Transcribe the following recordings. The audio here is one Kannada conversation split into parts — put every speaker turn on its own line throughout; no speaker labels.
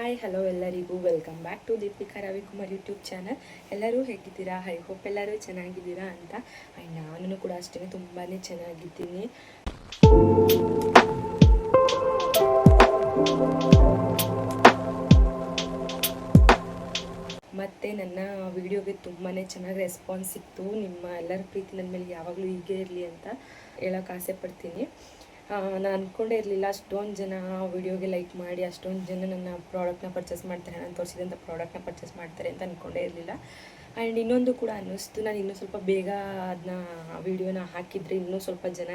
ಹಾಯ್ ಹಲೋ ಎಲ್ಲರಿಗೂ. Welcome back to Deepika Ravikumar YouTube channel ಎಲ್ಲರೂ ಹೇಗಿದ್ದೀರಾ? ಐ ಹೋಪ್ ಎಲ್ಲರೂ ಚೆನ್ನಾಗಿದ್ದೀರಾ ಅಂತ. ಆ್ಯಂಡ್ ನಾನು ಕೂಡ ಅಷ್ಟೇ ತುಂಬಾ ಚೆನ್ನಾಗಿದ್ದೀನಿ. ಮತ್ತು ನನ್ನ ವಿಡಿಯೋಗೆ ತುಂಬಾ ಚೆನ್ನಾಗಿ ರೆಸ್ಪಾನ್ಸ್ ಸಿಕ್ತು ನಿಮ್ಮ ಎಲ್ಲರ ಪ್ರೀತಿ ನನ್ನ ಮೇಲೆ ಯಾವಾಗಲೂ ಹೀಗೆ ಇರಲಿ ಅಂತ ಹೇಳೋಕೆ ಆಸೆ ಪಡ್ತೀನಿ. ನಾನು ಅಂದ್ಕೊಂಡೇ ಇರಲಿಲ್ಲ, ಅಷ್ಟೊಂದು ಜನ ವಿಡಿಯೋಗೆ ಲೈಕ್ ಮಾಡಿ, ಅಷ್ಟೊಂದು ಜನ ನನ್ನ ಪ್ರಾಡಕ್ಟ್ನ ಪರ್ಚೇಸ್ ಮಾಡ್ತಾರೆ, ನಾನು ತೋರಿಸಿದಂಥ ಪ್ರಾಡಕ್ಟ್ನ ಪರ್ಚೇಸ್ ಮಾಡ್ತಾರೆ ಅಂತ ಅಂದ್ಕೊಂಡೇ ಇರಲಿಲ್ಲ. ಆ್ಯಂಡ್ ಇನ್ನೊಂದು ಕೂಡ ಅನ್ನಿಸ್ತು, ನಾನು ಇನ್ನೂ ಸ್ವಲ್ಪ ಬೇಗ ಅದನ್ನ ವಿಡಿಯೋನ ಹಾಕಿದ್ರೆ ಇನ್ನೂ ಸ್ವಲ್ಪ ಜನ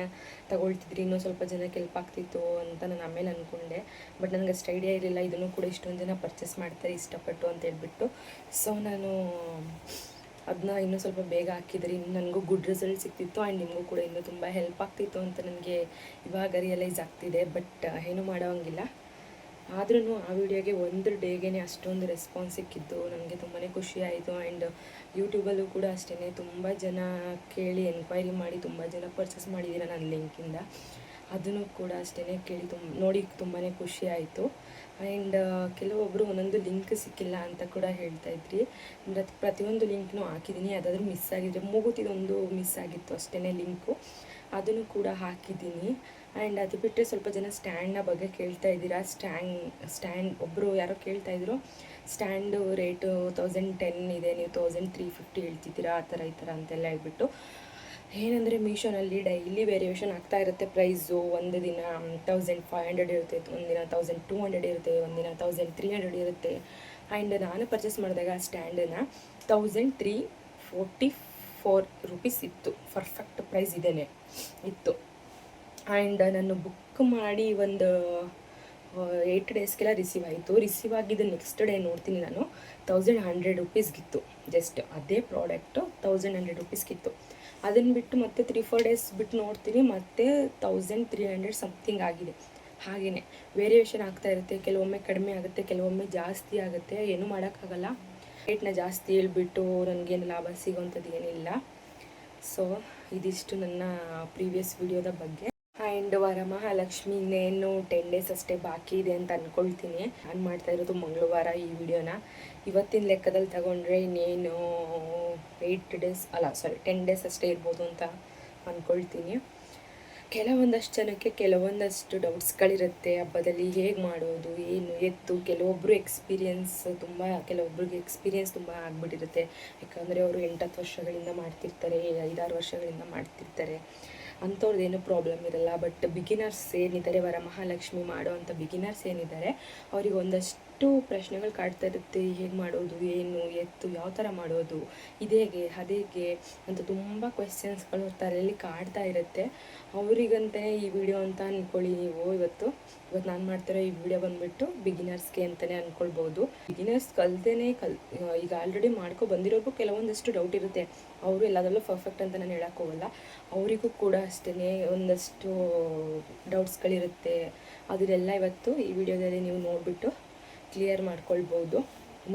ತಗೊಳ್ತಿದ್ರಿ, ಇನ್ನೂ ಸ್ವಲ್ಪ ಜನಕ್ಕೆ ಹೆಲ್ಪ್ ಆಗ್ತಿತ್ತು ಅಂತ ನಾನು ಆಮೇಲೆ ಅಂದ್ಕೊಂಡೆ ಬಟ್ ನನಗೆ ಅಷ್ಟು ಐಡಿಯಾ ಇರಲಿಲ್ಲ, ಇದನ್ನು ಕೂಡ ಇಷ್ಟೊಂದು ಜನ ಪರ್ಚೇಸ್ ಮಾಡ್ತಾರೆ, ಇಷ್ಟಪಟ್ಟು ಅಂತ ಹೇಳ್ಬಿಟ್ಟು. ಸೊ ನಾನು ಅದನ್ನ ಇನ್ನೂ ಸ್ವಲ್ಪ ಬೇಗ ಹಾಕಿದರೆ ಇನ್ನು ನನಗೂ ಗುಡ್ ರಿಸಲ್ಟ್ ಸಿಕ್ತಿತ್ತು ಆ್ಯಂಡ್ ನಿಮಗೂ ಕೂಡ ಇನ್ನೂ ತುಂಬ ಹೆಲ್ಪ್ ಆಗ್ತಿತ್ತು ಅಂತ ನನಗೆ ಇವಾಗ ರಿಯಲೈಸ್ ಆಗ್ತಿದೆ. ಬಟ್ ಏನೂ ಮಾಡೋಂಗಿಲ್ಲ ಆದ್ರೂ ಆ ವಿಡಿಯೋಗೆ ಒಂದು ಡೇಗೆ ಅಷ್ಟೊಂದು ರೆಸ್ಪಾನ್ಸ್ ಸಿಕ್ಕಿತ್ತು. ನನಗೆ ತುಂಬಾ ಖುಷಿ ಆಯಿತು ಆ್ಯಂಡ್ ಯೂಟ್ಯೂಬಲ್ಲೂ ಕೂಡ ಅಷ್ಟೇ ತುಂಬ ಜನ ಕೇಳಿ ಎನ್ಕ್ವೈರಿ ಮಾಡಿ, ತುಂಬ ಜನ ಪರ್ಚೇಸ್ ಮಾಡಿದ್ದೀರ ನನ್ನ ಲಿಂಕಿಂದ ಅದನ್ನು ಕೂಡ ಅಷ್ಟೇ ಕೇಳಿ ತುಂಬ, ನೋಡಿ ತುಂಬಾ ಖುಷಿ ಆಯಿತು. ಆ್ಯಂಡ್ ಕೆಲವೊಬ್ಬರು ಒಂದೊಂದು ಲಿಂಕ್ ಸಿಕ್ಕಿಲ್ಲ ಅಂತ ಕೂಡ ಹೇಳ್ತಾ ಇದ್ರಿ. ಪ್ರತಿ ಪ್ರತಿಯೊಂದು ಲಿಂಕ್ನು ಹಾಕಿದ್ದೀನಿ. ಯಾವುದಾದ್ರೂ ಮಿಸ್ ಆಗಿದ್ರೆ ಮೂಗುತಿದೊಂದು ಮಿಸ್ ಆಗಿತ್ತು ಅಷ್ಟೇ ಲಿಂಕು ಅದನ್ನು ಕೂಡ ಹಾಕಿದ್ದೀನಿ. ಆ್ಯಂಡ್ ಅದು ಬಿಟ್ಟರೆ ಸ್ವಲ್ಪ ಜನ ಸ್ಟ್ಯಾಂಡ್ನ ಬಗ್ಗೆ ಕೇಳ್ತಾ ಇದ್ದೀರಾ? ಸ್ಟ್ಯಾಂಡ್ ಸ್ಟ್ಯಾಂಡ್ ಒಬ್ಬರು ಯಾರೋ ಕೇಳ್ತಾ ಇದ್ರು ಸ್ಟ್ಯಾಂಡು ರೇಟು ತೌಸಂಡ್ ಟೆನ್ ಇದೆ. ನೀವು ತೌಸಂಡ್ ತ್ರೀ ಫಿಫ್ಟಿ ಹೇಳ್ತಿದ್ದೀರಾ? ಆ ಥರ, ಈ ಥರ ಅಂತೆಲ್ಲ ಹೇಳ್ಬಿಟ್ಟು. ಏನಂದರೆ ಮೀಶೋನಲ್ಲಿ ಡೈಲಿ ವೇರಿಯೇಷನ್ ಆಗ್ತಾ ಇರುತ್ತೆ ಪ್ರೈಸು. ಒಂದು ದಿನ ತೌಸಂಡ್ ಫೈವ್ ಹಂಡ್ರೆಡ್ ಇರುತ್ತೆ ಒಂದಿನ ತೌಸಂಡ್ ಟೂ ಹಂಡ್ರೆಡ್ ಇರುತ್ತೆ ಒಂದಿನ ತೌಸಂಡ್ ತ್ರೀ ಹಂಡ್ರೆಡ್ ಇರುತ್ತೆ. ಆ್ಯಂಡ್ ನಾನು ಪರ್ಚೇಸ್ ಮಾಡಿದಾಗ ಆ ಸ್ಟ್ಯಾಂಡನ್ನು thousand three forty four rupees ಇತ್ತು. ಪರ್ಫೆಕ್ಟ್ ಪ್ರೈಸ್ ಇದೇ ಇತ್ತು. ಆ್ಯಂಡ್ ನಾನು ಬುಕ್ ಮಾಡಿ ಒಂದು ಏಯ್ಟ್ ಡೇಸ್ಗೆಲ್ಲ ರಿಸೀವ್ ಆಯಿತು. ರಿಸೀವ್ ಆಗಿದ್ದು ನೆಕ್ಸ್ಟ್ ಡೇ ನೋಡ್ತೀನಿ ನಾನು. ತೌಸಂಡ್ ಹಂಡ್ರೆಡ್ ರುಪೀಸ್ಗಿತ್ತು ಜಸ್ಟ್ ಅದೇ ಪ್ರಾಡಕ್ಟು ತೌಸಂಡ್ ಹಂಡ್ರೆಡ್ ರುಪೀಸ್ಗಿತ್ತು ಅದನ್ನು ಬಿಟ್ಟು ಮತ್ತೆ ತ್ರೀ ಫೋರ್ ಡೇಸ್ ಬಿಟ್ಟು ನೋಡ್ತೀನಿ. ಮತ್ತೆ ತೌಸಂಡ್ ತ್ರೀ ಹಂಡ್ರೆಡ್ ಸಮಥಿಂಗ್ ಆಗಿದೆ. ಹಾಗೆಯೇ ವೇರಿಯೇಷನ್ ಆಗ್ತಾ ಇರುತ್ತೆ. ಕೆಲವೊಮ್ಮೆ ಕಡಿಮೆ ಆಗುತ್ತೆ, ಕೆಲವೊಮ್ಮೆ ಜಾಸ್ತಿ ಆಗುತ್ತೆ. ಏನೂ ಮಾಡೋಕ್ಕಾಗಲ್ಲ. ರೇಟ್ನ ಜಾಸ್ತಿ ಹೇಳ್ಬಿಟ್ಟು ನನಗೇನು ಲಾಭ ಸಿಗೋವಂಥದ್ದು ಏನಿಲ್ಲ. ಸೊ ಇದಿಷ್ಟು ನನ್ನ ಪ್ರೀವಿಯಸ್ ವಿಡಿಯೋದ ಬಗ್ಗೆ. ಆ್ಯಂಡ್ ವರಮಹಾಲಕ್ಷ್ಮಿ ಇನ್ನೇನು ಟೆನ್ ಡೇಸ್ ಅಷ್ಟೇ ಬಾಕಿ ಇದೆ ಅಂತ ಅಂದ್ಕೊಳ್ತೀನಿ ನಾನು ಮಾಡ್ತಾ ಇರೋದು ಮಂಗಳವಾರ ಈ ವಿಡಿಯೋನ ಇವತ್ತಿನ ಲೆಕ್ಕದಲ್ಲಿ ತಗೊಂಡ್ರೆ ಇನ್ನೇನು ಏಯ್ಟ್ ಡೇಸ್ ಅಲ್ಲ ಸಾರಿ ಟೆನ್ ಡೇಸ್ ಅಷ್ಟೇ ಇರ್ಬೋದು ಅಂತ ಅಂದ್ಕೊಳ್ತೀನಿ ಕೆಲವೊಂದಷ್ಟು ಜನಕ್ಕೆ ಕೆಲವೊಂದಷ್ಟು ಡೌಟ್ಸ್ಗಳಿರುತ್ತೆ ಹಬ್ಬದಲ್ಲಿ ಹೇಗೆ ಮಾಡೋದು, ಏನು, ಎತ್ತು ಕೆಲವೊಬ್ಬರು ಎಕ್ಸ್ಪೀರಿಯನ್ಸ್ ತುಂಬ, ಕೆಲವೊಬ್ರಿಗೆ ಎಕ್ಸ್ಪೀರಿಯನ್ಸ್ ತುಂಬ ಆಗಿಬಿಟ್ಟಿರುತ್ತೆ. ಯಾಕಂದರೆ ಅವರು ಎಂಟತ್ತು ವರ್ಷಗಳಿಂದ ಮಾಡ್ತಿರ್ತಾರೆ, ಐದಾರು ವರ್ಷಗಳಿಂದ ಮಾಡ್ತಿರ್ತಾರೆ. ಅಂಥವ್ರದ್ದು ಏನೂ ಪ್ರಾಬ್ಲಮ್ ಇರಲ್ಲ ಬಟ್ ಬಿಗಿನರ್ಸ್ ಏನಿದ್ದಾರೆ ವರಮಹಾಲಕ್ಷ್ಮಿ ಮಾಡೋ ಅಂಥ ಬಿಗಿನರ್ಸ್ ಏನಿದ್ದಾರೆ ಅವ್ರಿಗೆ ಒಂದಷ್ಟು ಪ್ರಶ್ನೆಗಳು ಕಾಡ್ತಾ ಇರುತ್ತೆ, ಹೇಗೆ ಮಾಡೋದು, ಏನು, ಎತ್ತು, ಯಾವ ಥರ ಮಾಡೋದು ಇದೇಗೆ ಅದೇಗೆ ಅಂತ ತುಂಬ ಕ್ವೆಶನ್ಸ್ಗಳು ತಲೆಯಲ್ಲಿ ಕಾಡ್ತಾ ಇರುತ್ತೆ. ಅವರಿಗಂತಲೇ ಈ ವಿಡಿಯೋ ಅಂತ ಅಂದ್ಕೊಳ್ಳಿ ನೀವು ಇವತ್ತು. ಇವತ್ತು ನಾನು ಮಾಡ್ತಿರೋ ಈ ವಿಡಿಯೋ ಬಂದುಬಿಟ್ಟು ಬಿಗಿನರ್ಸ್ಗೆ ಅಂತಲೇ ಅಂದ್ಕೊಳ್ಬೋದು ಬಿಗಿನರ್ಸ್ ಕಲ್ತೇ ಕಲ್, ಈಗ ಆಲ್ರೆಡಿ ಮಾಡ್ಕೊ ಬಂದಿರೋಕ್ಕೂ ಕೆಲವೊಂದಷ್ಟು ಡೌಟ್ ಇರುತ್ತೆ. ಅವರು ಎಲ್ಲದರಲ್ಲೂ ಪರ್ಫೆಕ್ಟ್ ಅಂತ ನಾನು ಹೇಳಕ್ಕೆ ಹೋಗಲ್ಲ. ಅವರಿಗೂ ಕೂಡ ಅಷ್ಟೇ ಒಂದಷ್ಟು ಡೌಟ್ಸ್ಗಳಿರುತ್ತೆ ಅದನ್ನೆಲ್ಲ ಇವತ್ತು ಈ ವಿಡಿಯೋದಲ್ಲಿ ನೀವು ನೋಡಿಬಿಟ್ಟು ಕ್ಲಿಯರ್ ಮಾಡ್ಕೊಳ್ಬೋದು.